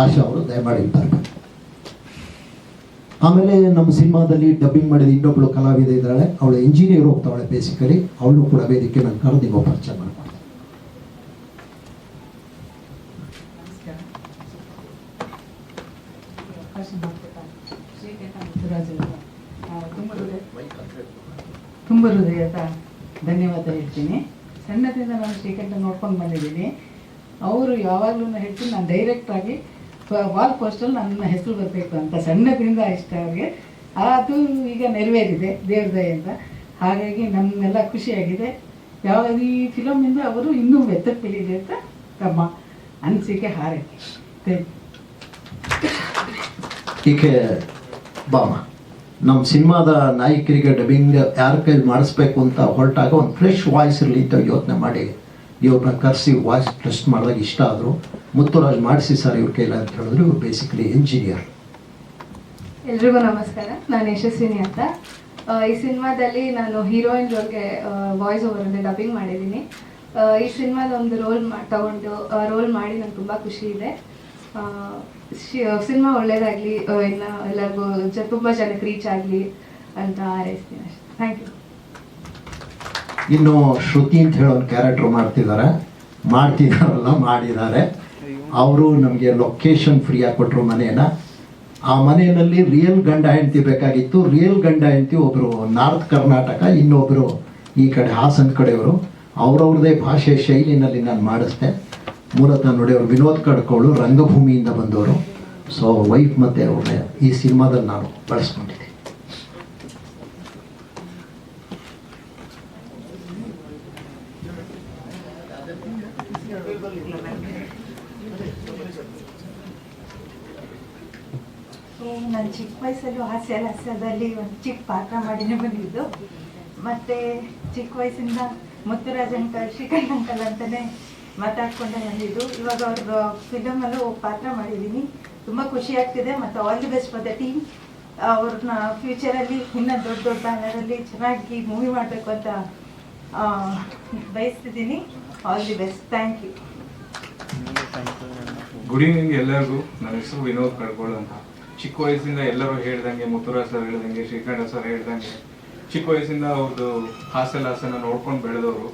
ಆಶಾ ಅವರು ದಯಮಾಡಿ ಬರಬೇಕು ಆಮೇಲೆ ನಮ್ಮ ಸಿನಿಮಾದಲ್ಲಿ ಡಬ್ಬಿಂಗ್ ಮಾಡಿದ ಇನ್ನೊಬ್ಳು ಕಲಾವಿದ ಇದ್ದಾಳೆ ಅವಳು ಇಂಜಿನಿಯರ್ ಹೋಗ್ತಾವಳೆ ಬೇಸಿಕಲಿ ಅವಳು ಕೂಡ ವೇದಿಕೆ ನಾನು ಕರೆದು ನಿಮಗೆ ಪರಿಚಯ ಮಾಡ್ಕೊಂಡು ಅವಕಾಶ ಮಾಡಿಕೊಟ್ಟ ಶ್ರೀಕಂಠ ಮುತ್ತುರಾಜು ಆ, ತುಂಬ ಹೃದಯ ಹೃದಯದ ಧನ್ಯವಾದ ಹೇಳ್ತೀನಿ. ಸಣ್ಣದಿಂದ ನಾನು ಶ್ರೀಕಂಠ ನೋಡ್ಕೊಂಡು ಬಂದಿದ್ದೀನಿ. ಅವರು ಯಾವಾಗಲೂ ಹೇಳ್ತೀನಿ ನಾನು ಡೈರೆಕ್ಟಾಗಿ ವಾಲ್ ಪೋಸ್ಟಲ್ಲಿ ನನ್ನ ಹೆಸರು ಬರಬೇಕು ಅಂತ. ಸಣ್ಣದಿಂದ ಇಷ್ಟ ಅವ್ರಿಗೆ ಅದು ಈಗ ನೆರವೇರಿದೆ, ದೇವ್ರ ದಯಿಂದ ಹಾಗಾಗಿ ನಮ್ಮೆಲ್ಲ ಖುಷಿಯಾಗಿದೆ. ಯಾವಾಗ ಈ ಫಿಲಮಿಂದ ಅವರು ಇನ್ನೂ ಬೆತ್ತಕ್ಕೆ ಬೆಳೀಲಿ ಅಂತ ತಮ್ಮ ಅನಿಸಿಕೆ ಹಾರೈಕೆ. ಈಕೆ, ಬಾಮ ನಮ್ಮ ಸಿನಿಮಾದ ನಾಯಕರಿಗೆ ಡಬ್ಬಿಂಗ್ ಯಾರ ಕೈಲಿ ಮಾಡಿಸ್ಬೇಕು ಅಂತ ಹೊರಟಾಗ ಒಂದು ಫ್ರೆಶ್ ವಾಯ್ಸ್ ಇರಲಿ ಅಂತ ಯೋಚನೆ ಮಾಡಿ. ಇವ್ರನ್ನ ಕರೆಸಿ ವಾಯ್ಸ್ ಟೆಸ್ಟ್ ಮಾಡಿದಾಗ ಇಷ್ಟ ಆದರು, ಮುತ್ತುರಾಜ್ ಮಾಡಿಸಿ ಸರ್ ಇವ್ರ ಕೈಲ ಅಂತ ಹೇಳಿದ್ರು, ಇವ್ರು ಬೇಸಿಕಲಿ ಇಂಜಿನಿಯರ್ ಎಲ್ರಿಗೂ ನಮಸ್ಕಾರ. ನಾನು ಯಶಸ್ವಿನಿ ಅಂತ. ಈ ಸಿನಿಮಾದಲ್ಲಿ ನಾನು ಹೀರೋಯಿನ್ ರೋಲ್ಗೆ ವಾಯ್ಸ್ ಓವರಲ್ಲಿ ಡಬ್ಬಿಂಗ್ ಮಾಡಿದ್ದೀನಿ. ಈ ಸಿನಿಮಾದ ಒಂದು ರೋಲ್ ಮಾ, ತಗೊಂಡು ರೋಲ್ ಮಾಡಿ ನಂಗೆ ತುಂಬ ಖುಷಿ ಇದೆ. ಸಿನಿಮಾ ಒಳ್ಳೇದಾಗಲಿ ಇನ್ನು ಎಲ್ಲರಿಗೂ ತುಂಬ ಜನಕ್ಕೆ ರೀಚ್ ಆಗಲಿ ಅಂತ ಹಾರೈಸ್ತೀನಿ ಅಷ್ಟೇ. ಥ್ಯಾಂಕ್ ಯು ಇನ್ನು ಶ್ರುತಿ ಅಂತ ಹೇಳೋ ಒಂದು ಕ್ಯಾರೆಕ್ಟರ್ ಮಾಡ್ತಿದ್ದಾರೆ ಮಾಡ್ತಿದಾರಲ್ಲ ಮಾಡಿದ್ದಾರೆ ಅವರು ನಮಗೆ ಲೊಕೇಶನ್ ಫ್ರೀಯಾಗಿ ಕೊಟ್ಟರು ಮನೆಯನ್ನ. ಆ ಮನೆಯಲ್ಲಿ ರಿಯಲ್ ಗಂಡ ಹೆಂಡತಿ ಬೇಕಾಗಿತ್ತು. ರಿಯಲ್ ಗಂಡ ಹೆಂಡತಿ ಒಬ್ಬರು ನಾರ್ತ್ ಕರ್ನಾಟಕ ಇನ್ನೊಬ್ಬರು ಈ ಕಡೆ ಹಾಸನ ಕಡೆಯವರು. ಅವರವ್ರದೇ ಭಾಷೆ ಶೈಲಿನಲ್ಲಿ ನಾನು ಮಾಡಿಸ್ದೆ. ಮೂಲತಃ ನೋಡಿ ಅವರು ವಿನೋದ್ ಕಡ್ಕೋಳು, ರಂಗಭೂಮಿಯಿಂದ ಬಂದವರು. ಸೊ ವೈಫ್ ಮತ್ತು ಅವ್ರನ್ನ ಈ ಸಿನಿಮಾದಲ್ಲಿ ನಾನು ಬಳಸ್ಕೊಂಡಿದ್ದೆ ನಾನು ಚಿಕ್ಕ ವಯಸ್ಸಲ್ಲೂ ಹಾಸ್ಯ ರಸದಲ್ಲಿ ಒಂದು ಚಿಕ್ಕ ಪಾತ್ರ ಮಾಡಿನೇ ಬಂದಿದ್ದು. ಮತ್ತೆ ಚಿಕ್ಕ ವಯಸ್ಸಿಂದ ಮುತ್ತುರಾಜ್ ಅಂಕಲ್ ಶ್ರೀಕಂಠ್ ಅಂಕಲ್ ಅಂತಲೇ ಮಾತಾಡ್ಕೊಂಡೆ ಬಂದಿದ್ದು. ಇವಾಗ ಅವ್ರ ಫಿಲಮಲ್ಲೂ ಪಾತ್ರ ಮಾಡಿದ್ದೀನಿ. ತುಂಬ ಖುಷಿ ಆಗ್ತಿದೆ ಮತ್ತು all the best for the team ಅವ್ರನ್ನ ಫ್ಯೂಚರಲ್ಲಿ ಇನ್ನೂ ದೊಡ್ಡ ದೊಡ್ಡ ಬ್ಯಾನರಲ್ಲಿ ಚೆನ್ನಾಗಿ ಮೂವಿ ಮಾಡಬೇಕು ಅಂತ ಬಯಸ್ತಿದ್ದೀನಿ. All the best thank you good evening ಎಲ್ಲರಿಗೂ. ನನ್ನ ಹೆಸರು ವಿನೋದ್ ಕಡ್ಗೋಳು ಅಂತ. ಚಿಕ್ಕ ವಯಸ್ಸಿಂದ ಎಲ್ಲರೂ ಹೇಳ್ದಂಗೆ ಮುತ್ತುರಾಜ್ ಸರ್ ಹೇಳ್ದಂಗೆ ಶ್ರೀಕಂಠ ಸರ್ ಹೇಳ್ದಂಗೆ, ಚಿಕ್ಕ ವಯಸ್ಸಿಂದ ಅವ್ರದ್ದು ಹಾಸ್ಯ ಲಾಸನ ನೋಡ್ಕೊಂಡು ಬೆಳೆದವರು.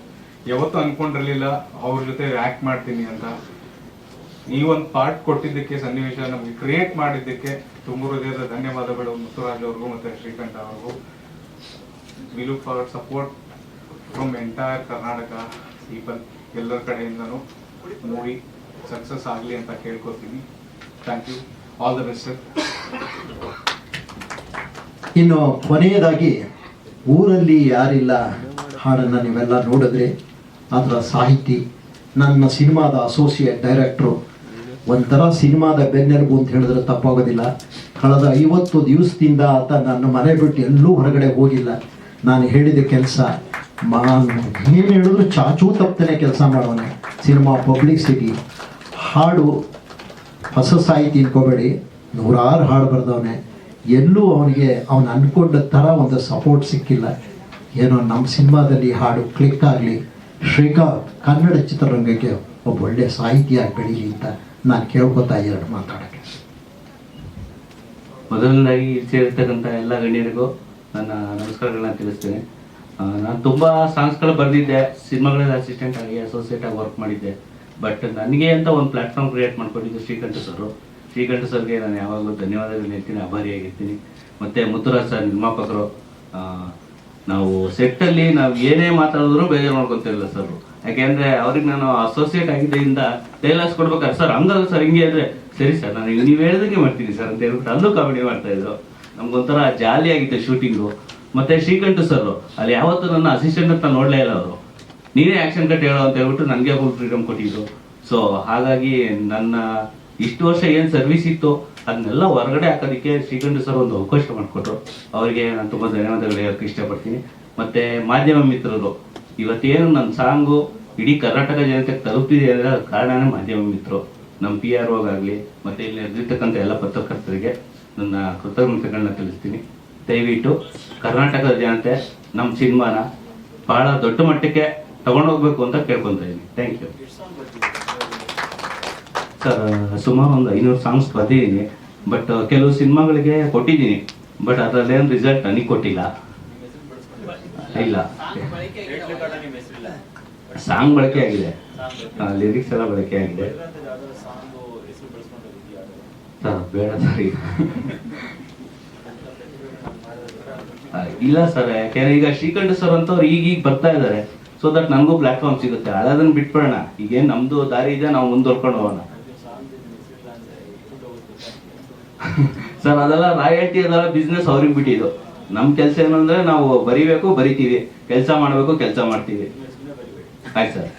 ಯಾವತ್ತೂ ಅನ್ಕೊಂಡಿರಲಿಲ್ಲ, ಅವ್ರ ಜೊತೆ ಆಕ್ಟ್ ಮಾಡ್ತೀನಿ ಅಂತ. ನೀವೊಂದು ಪಾರ್ಟ್ ಕೊಟ್ಟಿದ್ದಕ್ಕೆ, ಸನ್ನಿವೇಶ ನಮಗೆ ಕ್ರಿಯೇಟ್ ಮಾಡಿದ್ದಕ್ಕೆ ತುಂಬ ಹೃದಯದ ಧನ್ಯವಾದಗಳು ಮುತ್ತುರಾಜ್ ಅವ್ರಿಗೂ ಮತ್ತೆ ಶ್ರೀಕಂಠ ಅವ್ರಿಗೂ. We look for support from entire Karnataka people ಎಲ್ಲರ ಕಡೆಯಿಂದನೂ ಮೂವಿ ಸಕ್ಸಸ್ ಆಗಲಿ ಅಂತ ಕೇಳ್ಕೊತೀನಿ thank you all the best sir ಇನ್ನು ಕೊನೆಯದಾಗಿ, ಊರಲ್ಲಿ ಯಾರಿಲ್ಲ ಹಾಡನ್ನು ನೀವೆಲ್ಲ ನೋಡಿದ್ರೆ, ಅದರ ಸಾಹಿತಿ, ನನ್ನ ಸಿನಿಮಾದ ಅಸೋಸಿಯೇಟ್ ಡೈರೆಕ್ಟ್ರು ಒಂಥರ ಸಿನಿಮಾದ ಬೆನ್ನೆಲುಬು ಅಂತ ಹೇಳಿದ್ರೆ ತಪ್ಪಾಗೋದಿಲ್ಲ. ಕಳೆದ ಐವತ್ತು ದಿವಸದಿಂದ ಆತ ನನ್ನ ಮನೆ ಬಿಟ್ಟು ಎಲ್ಲೂ ಹೊರಗಡೆ ಹೋಗಿಲ್ಲ. ನಾನು ಹೇಳಿದ ಕೆಲಸ ನಾನು ಏನು ಹೇಳಿದ್ರು ಚಾಚೂ ತಪ್ಪನೆ ಕೆಲಸ ಮಾಡೋಣ ಸಿನಿಮಾ ಪಬ್ಲಿಸಿಟಿ ಹಾಡು ಹೊಸ ಸಾಹಿತಿ ತಿನ್ಕೋಬೇಡಿ ನೂರಾರು ಹಾಡು ಬರೆದವನೆ. ಎಲ್ಲೂ ಅವನಿಗೆ ಅವನು ಅಂದ್ಕೊಂಡ ಥರ ಒಂದು ಸಪೋರ್ಟ್ ಸಿಕ್ಕಿಲ್ಲ. ಏನೋ ನಮ್ಮ ಸಿನಿಮಾದಲ್ಲಿ ಹಾಡು ಕ್ಲಿಕ್ ಆಗಲಿ. ಶ್ರೀಕಾಂತ್ ಕನ್ನಡ ಚಿತ್ರರಂಗಕ್ಕೆ ಒಬ್ಬ ಒಳ್ಳೆಯ ಸಾಹಿತಿಯಾಗಿ ಬೆಳೀಲಿ ಅಂತ ನಾನು ಕೇಳ್ಕೊತಾ ಎರಡು ಮಾತಾಡೋಕ್ಕೆ. ಮೊದಲನೇದಾಗಿ ಸೇರ್ತಕ್ಕಂಥ ಎಲ್ಲ ಗಣ್ಯರಿಗೂ ನನ್ನ ನಮಸ್ಕಾರಗಳನ್ನ ತಿಳಿಸ್ತೇನೆ. ನಾನು ತುಂಬ ಸಾಂಗ್ಸ್ಗಳು ಬರೆದಿದ್ದೆ. ಸಿನಿಮಾಗಳಲ್ಲಿ ಅಸಿಸ್ಟೆಂಟ್ ಆಗಿ ಅಸೋಸಿಯೇಟ್ ಆಗಿ ವರ್ಕ್ ಮಾಡಿದ್ದೆ. ಬಟ್ ನನಗೆ ಅಂತ ಒಂದು ಪ್ಲಾಟ್ಫಾರ್ಮ್ ಕ್ರಿಯೇಟ್ ಮಾಡ್ಕೊಂಡಿದ್ದು ಶ್ರೀಕಂಠ ಸರ್. ಶ್ರೀಕಂಠ ಸರ್ಗೆ ನಾನು ಯಾವಾಗಲೂ ಧನ್ಯವಾದಗಳು ಹೇಳ್ತೀನಿ ಆಭಾರಿಯಾಗಿರ್ತೀನಿ ಮತ್ತು ಮುತ್ತುರಾಜ್ ಸರ್, ನಿರ್ಮಾಪಕರು ನಾವು ಸೆಟ್ಟಲ್ಲಿ ನಾವು ಏನೇ ಮಾತಾಡಿದ್ರು ಬೇಜಾರು ಮಾಡ್ಕೊತಿರಲಿಲ್ಲ ಸರ್. ಯಾಕೆಂದರೆ ಅವ್ರಿಗೆ ನಾನು ಅಸೋಸಿಯೇಟ್ ಆಗಿದ್ದರಿಂದ ಡೈಲಾಗ್ಸ್ ಕೊಡ್ಬೇಕಾದ್ರೆ ಸರ್, ಹಂಗಲ್ಲ ಸರ್, ಹಿಂಗೆ ಅಂದರೆ ಸರಿ ಸರ್, ನಾನು ನೀವು ಹೇಳ್ದಂಗೆ ಮಾಡ್ತೀನಿ ಸರ್, ಅಂತ ಹೇಳ್ಬಿಟ್ಟು ಅಲ್ಲೂ ಕಾಮಿಡಿ ಮಾಡ್ತಾಯಿದ್ರು ನಮಗೊಂಥರ ನಮ್ಗೊಂಥರ ಜಾಲಿ ಆಗಿತ್ತು ಶೂಟಿಂಗು ಮತ್ತು ಶ್ರೀಕಂಠ ಸರ್, ಅಲ್ಲಿ ಯಾವತ್ತೂ ನನ್ನ ಅಸಿಸ್ಟೆಂಟ್ ಅಂತ ನೋಡಲೇ ಇಲ್ಲ ಅವರು. ನೀನೇ ಆ್ಯಕ್ಷನ್ ಕಟ್ ಹೇಳೋ ಅಂತ ಹೇಳ್ಬಿಟ್ಟು ನನಗೆ ಫುಲ್ ಫ್ರೀಡಮ್ ಕೊಟ್ಟಿದ್ರು. ಸೊ ಹಾಗಾಗಿ ನನ್ನ ಇಷ್ಟು ವರ್ಷ ಏನು ಸರ್ವಿಸ್ ಇತ್ತು, ಅದನ್ನೆಲ್ಲ ಹೊರಗಡೆ ಹಾಕೋದಕ್ಕೆ ಶ್ರೀಕಂಠ ಸರ್ ಒಂದು ಅವಕಾಶ ಮಾಡಿಕೊಟ್ರು. ಅವರಿಗೆ ನಾನು ತುಂಬ ಧನ್ಯವಾದಗಳು ಹೇಳೋಕ್ಕೆ ಇಷ್ಟಪಡ್ತೀನಿ. ಮತ್ತು ಮಾಧ್ಯಮ ಮಿತ್ರರು, ಇವತ್ತೇನು ನನ್ನ ಸಾಂಗು ಇಡೀ ಕರ್ನಾಟಕ ಜನತೆ ತಲುಪಿದೆ ಅಂದರೆ ಕಾರಣನೇ ಮಾಧ್ಯಮ ಮಿತ್ರರು. ನಮ್ಮ ಪಿ ಆರ್ ಓಗಾಗಲಿ ಮತ್ತು ಇಲ್ಲಿ ಎದ್ದಿರ್ತಕ್ಕಂಥ ಎಲ್ಲ ಪತ್ರಕರ್ತರಿಗೆ ನನ್ನ ಕೃತಜ್ಞತೆಗಳನ್ನ ತಿಳಿಸ್ತೀನಿ. ದಯವಿಟ್ಟು ಕರ್ನಾಟಕದ ಜನತೆ ನಮ್ಮ ಸಿನಿಮಾನ ಭಾಳ ದೊಡ್ಡ ಮಟ್ಟಕ್ಕೆ ತಗೊಂಡೋಗ್ಬೇಕು ಅಂತ ಕೇಳ್ಕೊತಾ ಇದ್ದೀನಿ. ಥ್ಯಾಂಕ್ ಯು ಸರ್ ಸುಮಾರು ಒಂದು ಐನೂರು ಸಾಂಗ್ಸ್ ಬರ್ತಿದ್ದೀನಿ ಬಟ್ ಕೆಲವು ಸಿನಿಮಾಗಳಿಗೆ ಕೊಟ್ಟಿದ್ದೀನಿ. ಬಟ್ ಅದರಲ್ಲೇನು ರಿಸಲ್ಟ್ ನನಗೆ ಕೊಟ್ಟಿಲ್ಲ. ಇಲ್ಲ. ಸಾಂಗ್ ಬಳಕೆ ಆಗಿದೆ. ಲಿರಿಕ್ಸ್ ಎಲ್ಲ ಬಳಕೆ ಆಗಿದೆ. ಬೇಡ ಸರ್ ಇಲ್ಲ ಸರ್ ಯಾಕೆಂದ್ರೆ ಈಗ ಶ್ರೀಕಂಠ ಸರ್ ಅಂತವ್ರು ಈಗೀಗ ಈಗ ಬರ್ತಾ ಇದ್ದಾರೆ. ಸೊ ದಟ್ ನನಗೂ ಪ್ಲಾಟ್ಫಾರ್ಮ್ ಸಿಗುತ್ತೆ. ಅದನ್ನು ಬಿಟ್ಬಿಡೋಣ. ಈಗೇನು ನಮ್ಮದು ದಾರಿ ಇದೆ, ನಾವು ಮುಂದುವರ್ಕೊಂಡು ಹೋಗೋಣ. ಸರ್ ಅದೆಲ್ಲ ರಾಯಲ್ಟಿ ಅದೆಲ್ಲ ಬಿಸ್ನೆಸ್ ಅವ್ರಿಗೆ ಬಿಟ್ಟಿದ್ದು. ನಮ್ಮ ಕೆಲಸ ಏನು ಅಂದ್ರೆ ನಾವು ಬರಿಬೇಕು, ಬರಿತೀವಿ. ಕೆಲಸ ಮಾಡಬೇಕು, ಕೆಲಸ ಮಾಡ್ತೀವಿ. ಆಯ್ತು ಸರ್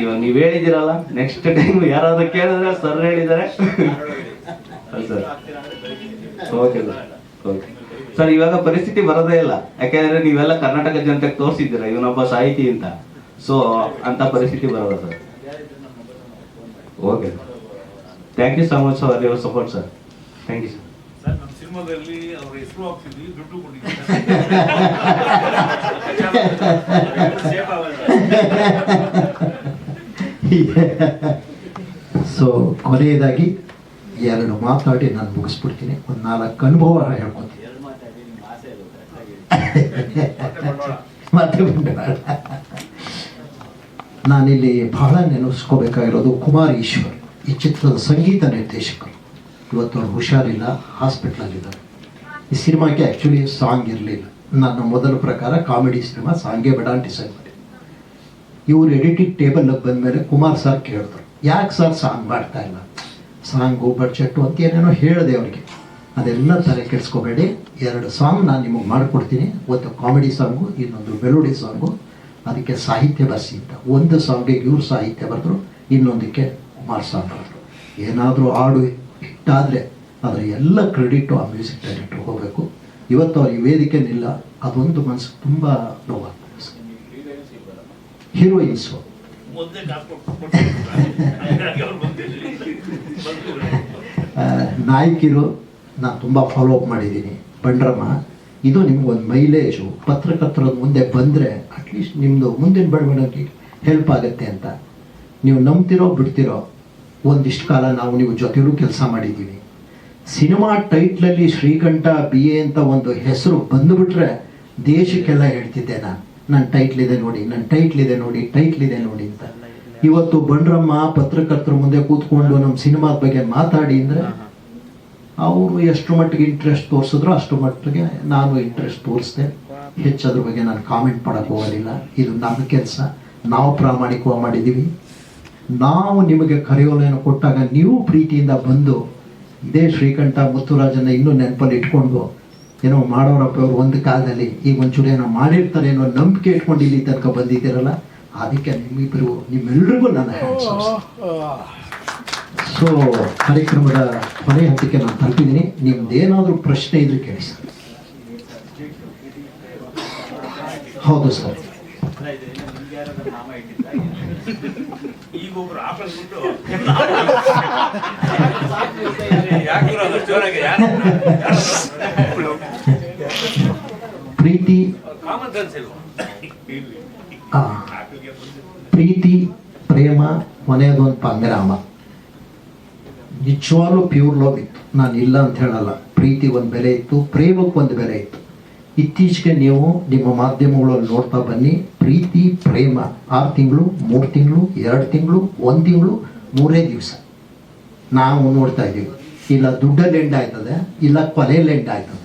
ಇವಾಗ ನೀವು ಹೇಳಿದ್ದೀರಲ್ಲ ನೆಕ್ಸ್ಟ್ ಟೈಮ್ ಯಾರಾದ್ರೂ ಕೇಳಿದ್ರೆ ಸರ್ ಹೇಳಿದ್ದಾರೆ. Sir okay sir okay sir ಇವಾಗ ಪರಿಸ್ಥಿತಿ ಬರೋದೇ ಇಲ್ಲ. ಯಾಕೆಂದ್ರೆ ನೀವೆಲ್ಲ ಕರ್ನಾಟಕ ಜನತೆಗೆ ತೋರಿಸಿದ್ದೀರಾ, ಇವನೊಬ್ಬ ಸಾಹಿತಿ ಅಂತ. ಸೊ ಅಂತ ಪರಿಸ್ಥಿತಿ ಬರೋಲ್ಲ sir. Okay thank you so much sir your support sir thank you sir ಸಿನಿಮಾದಲ್ಲಿ ಅವ್ರ ಹೆಸರು ಹಾಕ್ತಿದ್ವಿ ದುಡ್ಡು ಸೊ ಕೊನೆಯದಾಗಿ ಎರಡು ಮಾತಾಡಿ ನಾನು ಮುಗಿಸ್ಬಿಡ್ತೀನಿ. ಒಂದು ನಾಲ್ಕು ಅನುಭವ ಹೇಳ್ಕೊತೀನಿ. ಮತ್ತೆ ನಾನಿಲ್ಲಿ ಬಹಳ ನೆನೆಸ್ಕೋಬೇಕಾಗಿರೋದು ಕುಮಾರ್ ಈಶ್ವರ್, ಈ ಚಿತ್ರದ ಸಂಗೀತ ನಿರ್ದೇಶಕರು. ಇವತ್ತು ಅವ್ರು ಹುಷಾರಿಲ್ಲ ಹಾಸ್ಪಿಟ್ಲಲ್ಲಿದ್ದಾರೆ ಈ ಸಿನಿಮಾಕ್ಕೆ ಆ್ಯಕ್ಚುಲಿ ಸಾಂಗ್ ಇರಲಿಲ್ಲ. ನನ್ನ ಮೊದಲ ಪ್ರಕಾರ ಕಾಮಿಡಿ ಸಿನಿಮಾ ಸಾಂಗೇ ಬೇಡ ಅಂತ ಡಿಸೈಡ್ ಮಾಡಿ ಇವರು ಎಡಿಟಿಂಗ್ ಟೇಬಲ್ ಬಂದಮೇಲೆ ಕುಮಾರ್ ಸರ್ ಕೇಳಿದ್ರು, ಯಾಕೆ ಸರ್ ಸಾಂಗ್ ಮಾಡ್ತಾ ಇಲ್ಲ? ಸಾಂಗು ಬಡ್ಜೆಟ್ಟು ಅಂತ ಏನೇನೋ ಹೇಳಿದೆ ಅವರಿಗೆ. ಅದೆಲ್ಲ ತಲೆ ಕೆಡಿಸ್ಕೋಬೇಡಿ. ಎರಡು ಸಾಂಗ್ ನಾನು ನಿಮಗೆ ಮಾಡಿಕೊಡ್ತೀನಿ. ಒಂದು ಕಾಮಿಡಿ ಸಾಂಗು ಇನ್ನೊಂದು ಮೆಲೋಡಿ ಸಾಂಗು ಅದಕ್ಕೆ ಸಾಹಿತ್ಯ ಬಸ್ಸಿ ಅಂತ. ಒಂದು ಸಾಂಗಿಗೆ ಇವ್ರು ಸಾಹಿತ್ಯ ಬರೆದ್ರು ಇನ್ನೊಂದಕ್ಕೆ ಕುಮಾರ್ ಸಾಂಗ್ ಬರೆದ್ರು. ಏನಾದರೂ ಹಾಡು ಹಿಟ್ಟಾದರೆ ಅದರ ಎಲ್ಲ ಕ್ರೆಡಿಟು ಆ ಮ್ಯೂಸಿಕ್ ಡೈರೆಕ್ಟ್ರಿಗೆ ಹೋಗಬೇಕು. ಇವತ್ತು ಅವ್ರ ಈ ವೇದಿಕೆನಿಲ್ಲ ಅದೊಂದು ಮನಸ್ಸು ತುಂಬ ನೋವಾಗ್ತದೆ. ಹೀರೋಯಿನ್ಸು ನಾಯಕಿರು ನಾನು ತುಂಬ ಫಾಲೋ ಅಪ್ ಮಾಡಿದ್ದೀನಿ. ಬಂಡ್ರಮ್ಮ ಇದು ನಿಮ್ಗೊಂದು ಮೈಲೇಜು ಪತ್ರಕರ್ತರ ಮುಂದೆ ಬಂದರೆ ಅಟ್ಲೀಸ್ಟ್ ನಿಮ್ಮದು ಮುಂದಿನ ಬೆಳವಣಿಗೆ ಹೆಲ್ಪ್ ಆಗುತ್ತೆ ಅಂತ. ನೀವು ನಂಬ್ತಿರೋ, ಬಿಡ್ತಿರೋ, ಒಂದಿಷ್ಟು ಕಾಲ ನಾವು ನೀವು ಜೊತೆಲೂ ಕೆಲಸ ಮಾಡಿದ್ದೀವಿ. ಸಿನಿಮಾ ಟೈಟ್ಲಲ್ಲಿ ಶ್ರೀಕಂಠ, ಬಿ ಎ ಅಂತ ಒಂದು ಹೆಸರು ಬಂದುಬಿಟ್ರೆ ದೇಶಕ್ಕೆಲ್ಲ ಹೇಳ್ತಿದ್ದೆ ನಾನು. ನನ್ನ ಟೈಟ್ಲ್ ಇದೆ ನೋಡಿ ನನ್ನ ಟೈಟ್ಲ್ ಇದೆ ನೋಡಿ ಟೈಟ್ಲ್ ಇದೆ ನೋಡಿ ಅಂತ. ಇವತ್ತು ಬಂಡ್ರಮ್ಮ ಪತ್ರಕರ್ತರ ಮುಂದೆ ಕೂತ್ಕೊಂಡು ನಮ್ಮ ಸಿನಿಮಾದ ಬಗ್ಗೆ ಮಾತಾಡಿ ಅಂದರೆ ಅವರು ಎಷ್ಟು ಮಟ್ಟಿಗೆ ಇಂಟ್ರೆಸ್ಟ್ ತೋರಿಸಿದ್ರು ಅಷ್ಟು ಮಟ್ಟಿಗೆ ನಾನು ಇಂಟ್ರೆಸ್ಟ್ ತೋರಿಸಿದೆ. ಹೆಚ್ಚು ಅದ್ರ ಬಗ್ಗೆ ನಾನು ಕಾಮೆಂಟ್ ಮಾಡೋಕ್ಕೆ ಹೋಗಲಿಲ್ಲ. ಇದು ನನ್ನ ಕೆಲಸ. ನಾವು ಪ್ರಾಮಾಣಿಕವಾಗಿ ಮಾಡಿದ್ದೀವಿ. ನಾವು ನಿಮಗೆ ಕರೆಯೋಲೆಯನ್ನು ಕೊಟ್ಟಾಗ ನೀವು ಪ್ರೀತಿಯಿಂದ ಬಂದು ಇದೇ ಶ್ರೀಕಂಠ ಮುತ್ತುರಾಜನ ಇನ್ನೂ ನೆನಪಲ್ಲಿ ಇಟ್ಕೊಂಡು ಏನೋ ಮಾಡೋರಪ್ಪ ಅವರು ಒಂದು ಕಾಲದಲ್ಲಿ ಈಗ ಒಂಚೂರು ಏನೋ ಮಾಡಿರ್ತಾರೆ ಅನ್ನೋ ನಂಬಿಕೆ ಇಟ್ಕೊಂಡು ಇಲ್ಲಿ ತನಕ ಬಂದಿದ್ದೀರಲ್ಲ? ಅದಕ್ಕೆ ನಿಮ್ಮಿಬ್ಬರು ನಿಮ್ಮೆಲ್ರಿಗೂ ನನ್ನ ಸೊ ಕಾರ್ಯಕ್ರಮದ ಕೊನೆ ಹಂತಕ್ಕೆ ನಾನು ತಲುಪಿದ್ದೀನಿ ನಿಮ್ದೇನಾದರೂ ಪ್ರಶ್ನೆ ಇದ್ರೆ ಕೇಳಿ ಸರ್. ಹೌದು ಸರ್. ಪ್ರೀತಿ ಪ್ರೀತಿ, ಪ್ರೇಮ ಮನೆಯದೊಂದು ಪಂಗರಾಮ ನಿಜವಾಗ್ಲೂ ಪ್ಯೂರ್ ಲವ್ ಇತ್ತು. ನಾನು ಇಲ್ಲ ಅಂತ ಹೇಳಲ್ಲ. ಪ್ರೀತಿ ಒಂದು ಬೆಲೆ ಇತ್ತು. ಪ್ರೇಮಕ್ಕೆ ಒಂದು ಬೆಲೆ ಇತ್ತು. ಇತ್ತೀಚೆಗೆ ನೀವು ನಿಮ್ಮ ಮಾಧ್ಯಮಗಳಲ್ಲಿ ನೋಡ್ತಾ ಬನ್ನಿ. ಪ್ರೀತಿ, ಪ್ರೇಮ. ಆರು ತಿಂಗಳು, ಮೂರು ತಿಂಗಳು, ಎರಡು ತಿಂಗಳು, ಒಂದು ತಿಂಗಳು, ಮೂರೇ ದಿವಸ. ನಾವು ನೋಡ್ತಾ ಇದ್ದೀವಿ. ಇಲ್ಲ ದುಡ್ಡಲ್ಲಿ ಎಂಡ್ ಆಯ್ತದೆ. ಇಲ್ಲ ಕೊಲೆಯಲ್ಲಿ ಎಂಡ್ ಆಯ್ತದೆ.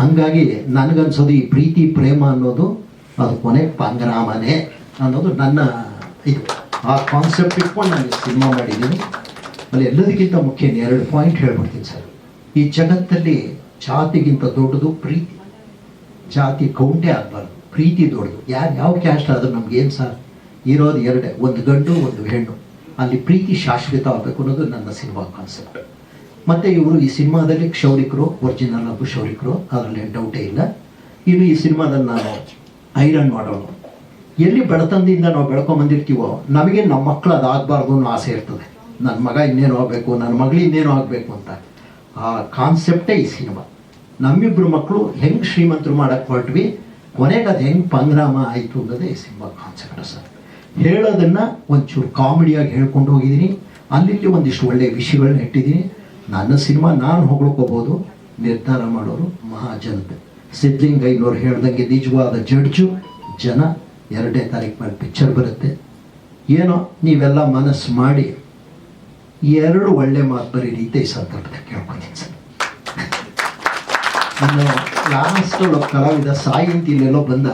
ಹಂಗಾಗಿ ನನಗನ್ಸೋದು ಈ ಪ್ರೀತಿ, ಪ್ರೇಮ ಅನ್ನೋದು ಅದು ಕೊನೆ ಪಂಗರಾಮನೇ ಅನ್ನೋದು ನನ್ನ ಇದು ಆ ಕಾನ್ಸೆಪ್ಟ್ ಇಟ್ಕೊಂಡು ನಾನು ಸಿನಿಮಾ ಮಾಡಿದ್ದೀನಿ. ಅಲ್ಲಿ ಎಲ್ಲದಕ್ಕಿಂತ ಮುಖ್ಯ ಎರಡು ಪಾಯಿಂಟ್ ಹೇಳ್ಬಿಡ್ತೀನಿ ಸರ್. ಈ ಜಗತ್ತಲ್ಲಿ ಜಾತಿಗಿಂತ ದೊಡ್ಡದು ಪ್ರೀತಿ. ಜಾತಿ ಕೌಂಡೆ ಆಗಬಾರ್ದು, ಪ್ರೀತಿ ದೊಡ್ಡದು. ಯಾರು ಯಾವ ಕ್ಯಾಸ್ಟ್ ಆದರೂ ನಮ್ಗೇನು ಸರ್? ಇರೋದು ಎರಡೇ, ಒಂದು ಗಂಡು, ಒಂದು ಹೆಣ್ಣು. ಅಲ್ಲಿ ಪ್ರೀತಿ ಶಾಶ್ವತ ಆಗಬೇಕು ಅನ್ನೋದು ನನ್ನ ಸಿನಿಮಾ ಕಾನ್ಸೆಪ್ಟ್ ಮತ್ತು ಇವರು ಈ ಸಿನಿಮಾದಲ್ಲಿ ಕ್ಷೌರಿಕರು ಒರಿಜಿನಲ್ ಹಾಗೂ ಕ್ಷೌರಿಕರು, ಅದರಲ್ಲಿ ಡೌಟೇ ಇಲ್ಲ. ಇನ್ನು ಈ ಸಿನಿಮಾದಲ್ಲಿ ನಾನು ಐರನ್ ಮಾಡೋಣ ಎಲ್ಲಿ ಬಡತನದಿಂದ ನಾವು ಬೆಳ್ಕೊಂಬಂದಿರ್ತೀವೋ, ನಮಗೆ ನಮ್ಮ ಮಕ್ಕಳು ಅದಾಗಬಾರ್ದು ಅನ್ನೋ ಆಸೆ ಇರ್ತದೆ. ನನ್ನ ಮಗ ಇನ್ನೇನು ಆಗಬೇಕು, ನನ್ನ ಮಗಳು ಇನ್ನೇನು ಆಗಬೇಕು ಅಂತ. ಆ ಕಾನ್ಸೆಪ್ಟೇ ಈ ಸಿನಿಮಾ. ನಮ್ಮಿಬ್ಬರು ಮಕ್ಕಳು ಹೆಂಗೆ ಶ್ರೀಮಂತರು ಮಾಡಕ್ಕೆ ಹೊರಟ್ವಿ ಕೊನೆಗೆ ಅದು ಹೆಂಗೆ ಪಂಗ್ರಾಮ ಆಯಿತು ಅನ್ನೋದೇ ಈ ಸಿನಿಮಾ ಕಾನ್ಸೆಪ್ಟ್ ಸರ್. ಹೇಳೋದನ್ನು ಒಂಚೂರು ಕಾಮಿಡಿಯಾಗಿ ಹೇಳ್ಕೊಂಡು ಹೋಗಿದ್ದೀನಿ. ಅಲ್ಲಿ ಒಂದಿಷ್ಟು ಒಳ್ಳೆಯ ವಿಷಯಗಳನ್ನ ಇಟ್ಟಿದ್ದೀನಿ. ನನ್ನ ಸಿನಿಮಾ ನಾನು ಹೊಗಳ್ಕೋಬೋದು. ನಿರ್ಧಾರ ಮಾಡೋರು ಮಹಾಜನತೆ. ಸಿದ್ಲಿಂಗಯ್ಯನವ್ರು ಹೇಳ್ದಂಗೆ ನಿಜವಾದ ಜಡ್ಜು, ಜನ ಎರಡನೇ ತಾರೀಕು ಮೇಲೆ ಪಿಕ್ಚರ್ ಬರುತ್ತೆ. ಏನೋ ನೀವೆಲ್ಲ ಮನಸ್ಸು ಮಾಡಿ ಎರಡು ಒಳ್ಳೆ ಮಾತು ಬರೀ ರೀತಿ ಈ ಸಂದರ್ಭದಲ್ಲಿ ಕೇಳ್ಕೊತೀನಿ ಸರ್ ಇನ್ನು ಲಾಸ್ಟ್ ಒಬ್ಬ ಕಲಾವಿದ ಸಾಯಿ ಅಂತ ಇಲ್ಲೆಲ್ಲೋ ಬಂದ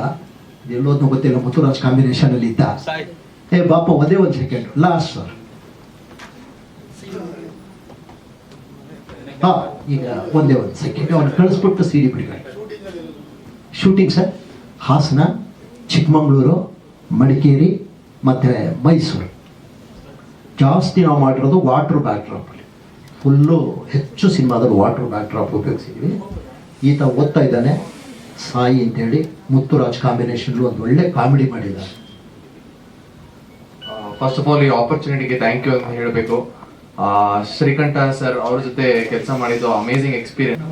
ಎಲ್ಲೋದ್ನೂ ಗೊತ್ತಿಲ್ಲ ಮುತ್ತುರಾಜ್ ಕಾಂಬಿನೇಷನ್ ಅಲ್ಲಿ ಇದ್ದ. ಏ ಬಾಪ ಒಂದೇ ಒಂದು ಸೆಕೆಂಡ್ ಲಾಸ್ಟ್ ಸರ್ ಹಾ ಈಗ ಒಂದೇ ಒಂದು ಸೆಕೆಂಡ್ ಅವ್ನು ಕಳಿಸ್ಬಿಟ್ಟು ಸಿಡಿ ಬಿಡಿ ಶೂಟಿಂಗ್ ಸರ್ ಹಾಸನ ಚಿಕ್ಕಮಗಳೂರು ಮಡಿಕೇರಿ ಮತ್ತು ಮೈಸೂರು. ಜಾಸ್ತಿ ನಾವು ಮಾಡಿರೋದು ವಾಟ್ರ್ ಬ್ಯಾಕ್ ಡ್ರಾಪಲ್ಲಿ ಫುಲ್ಲು ಹೆಚ್ಚು ಸಿನಿಮಾದಲ್ಲಿ ವಾಟ್ರ್ ಬ್ಯಾಕ್ ಡ್ರಾಪ್ ಉಪಯೋಗಿಸಿದ್ವಿ. ಈತ ಓದ್ತಾ ಇದ್ದಾನೆ. ಸಾಯಿ ಅಂತೇಳಿ ಮುತ್ತುರಾಜ್ ಕಾಂಬಿನೇಷನ್ಲು ಒಂದು ಒಳ್ಳೆ ಕಾಮಿಡಿ ಮಾಡಿದ್ದಾರೆ. ಫಸ್ಟ್ ಆಫ್ ಆಲ್ ಈ ಆಪರ್ಚುನಿಟಿಗೆ ಥ್ಯಾಂಕ್ ಯು ಅಂತ ಹೇಳಬೇಕು. ಶ್ರೀಕಂಠ ಸರ್ ಅವ್ರ ಜೊತೆ ಕೆಲಸ ಮಾಡಿದ್ದು ಅಮೇಸಿಂಗ್ ಎಕ್ಸ್ಪೀರಿಯನ್ಸ್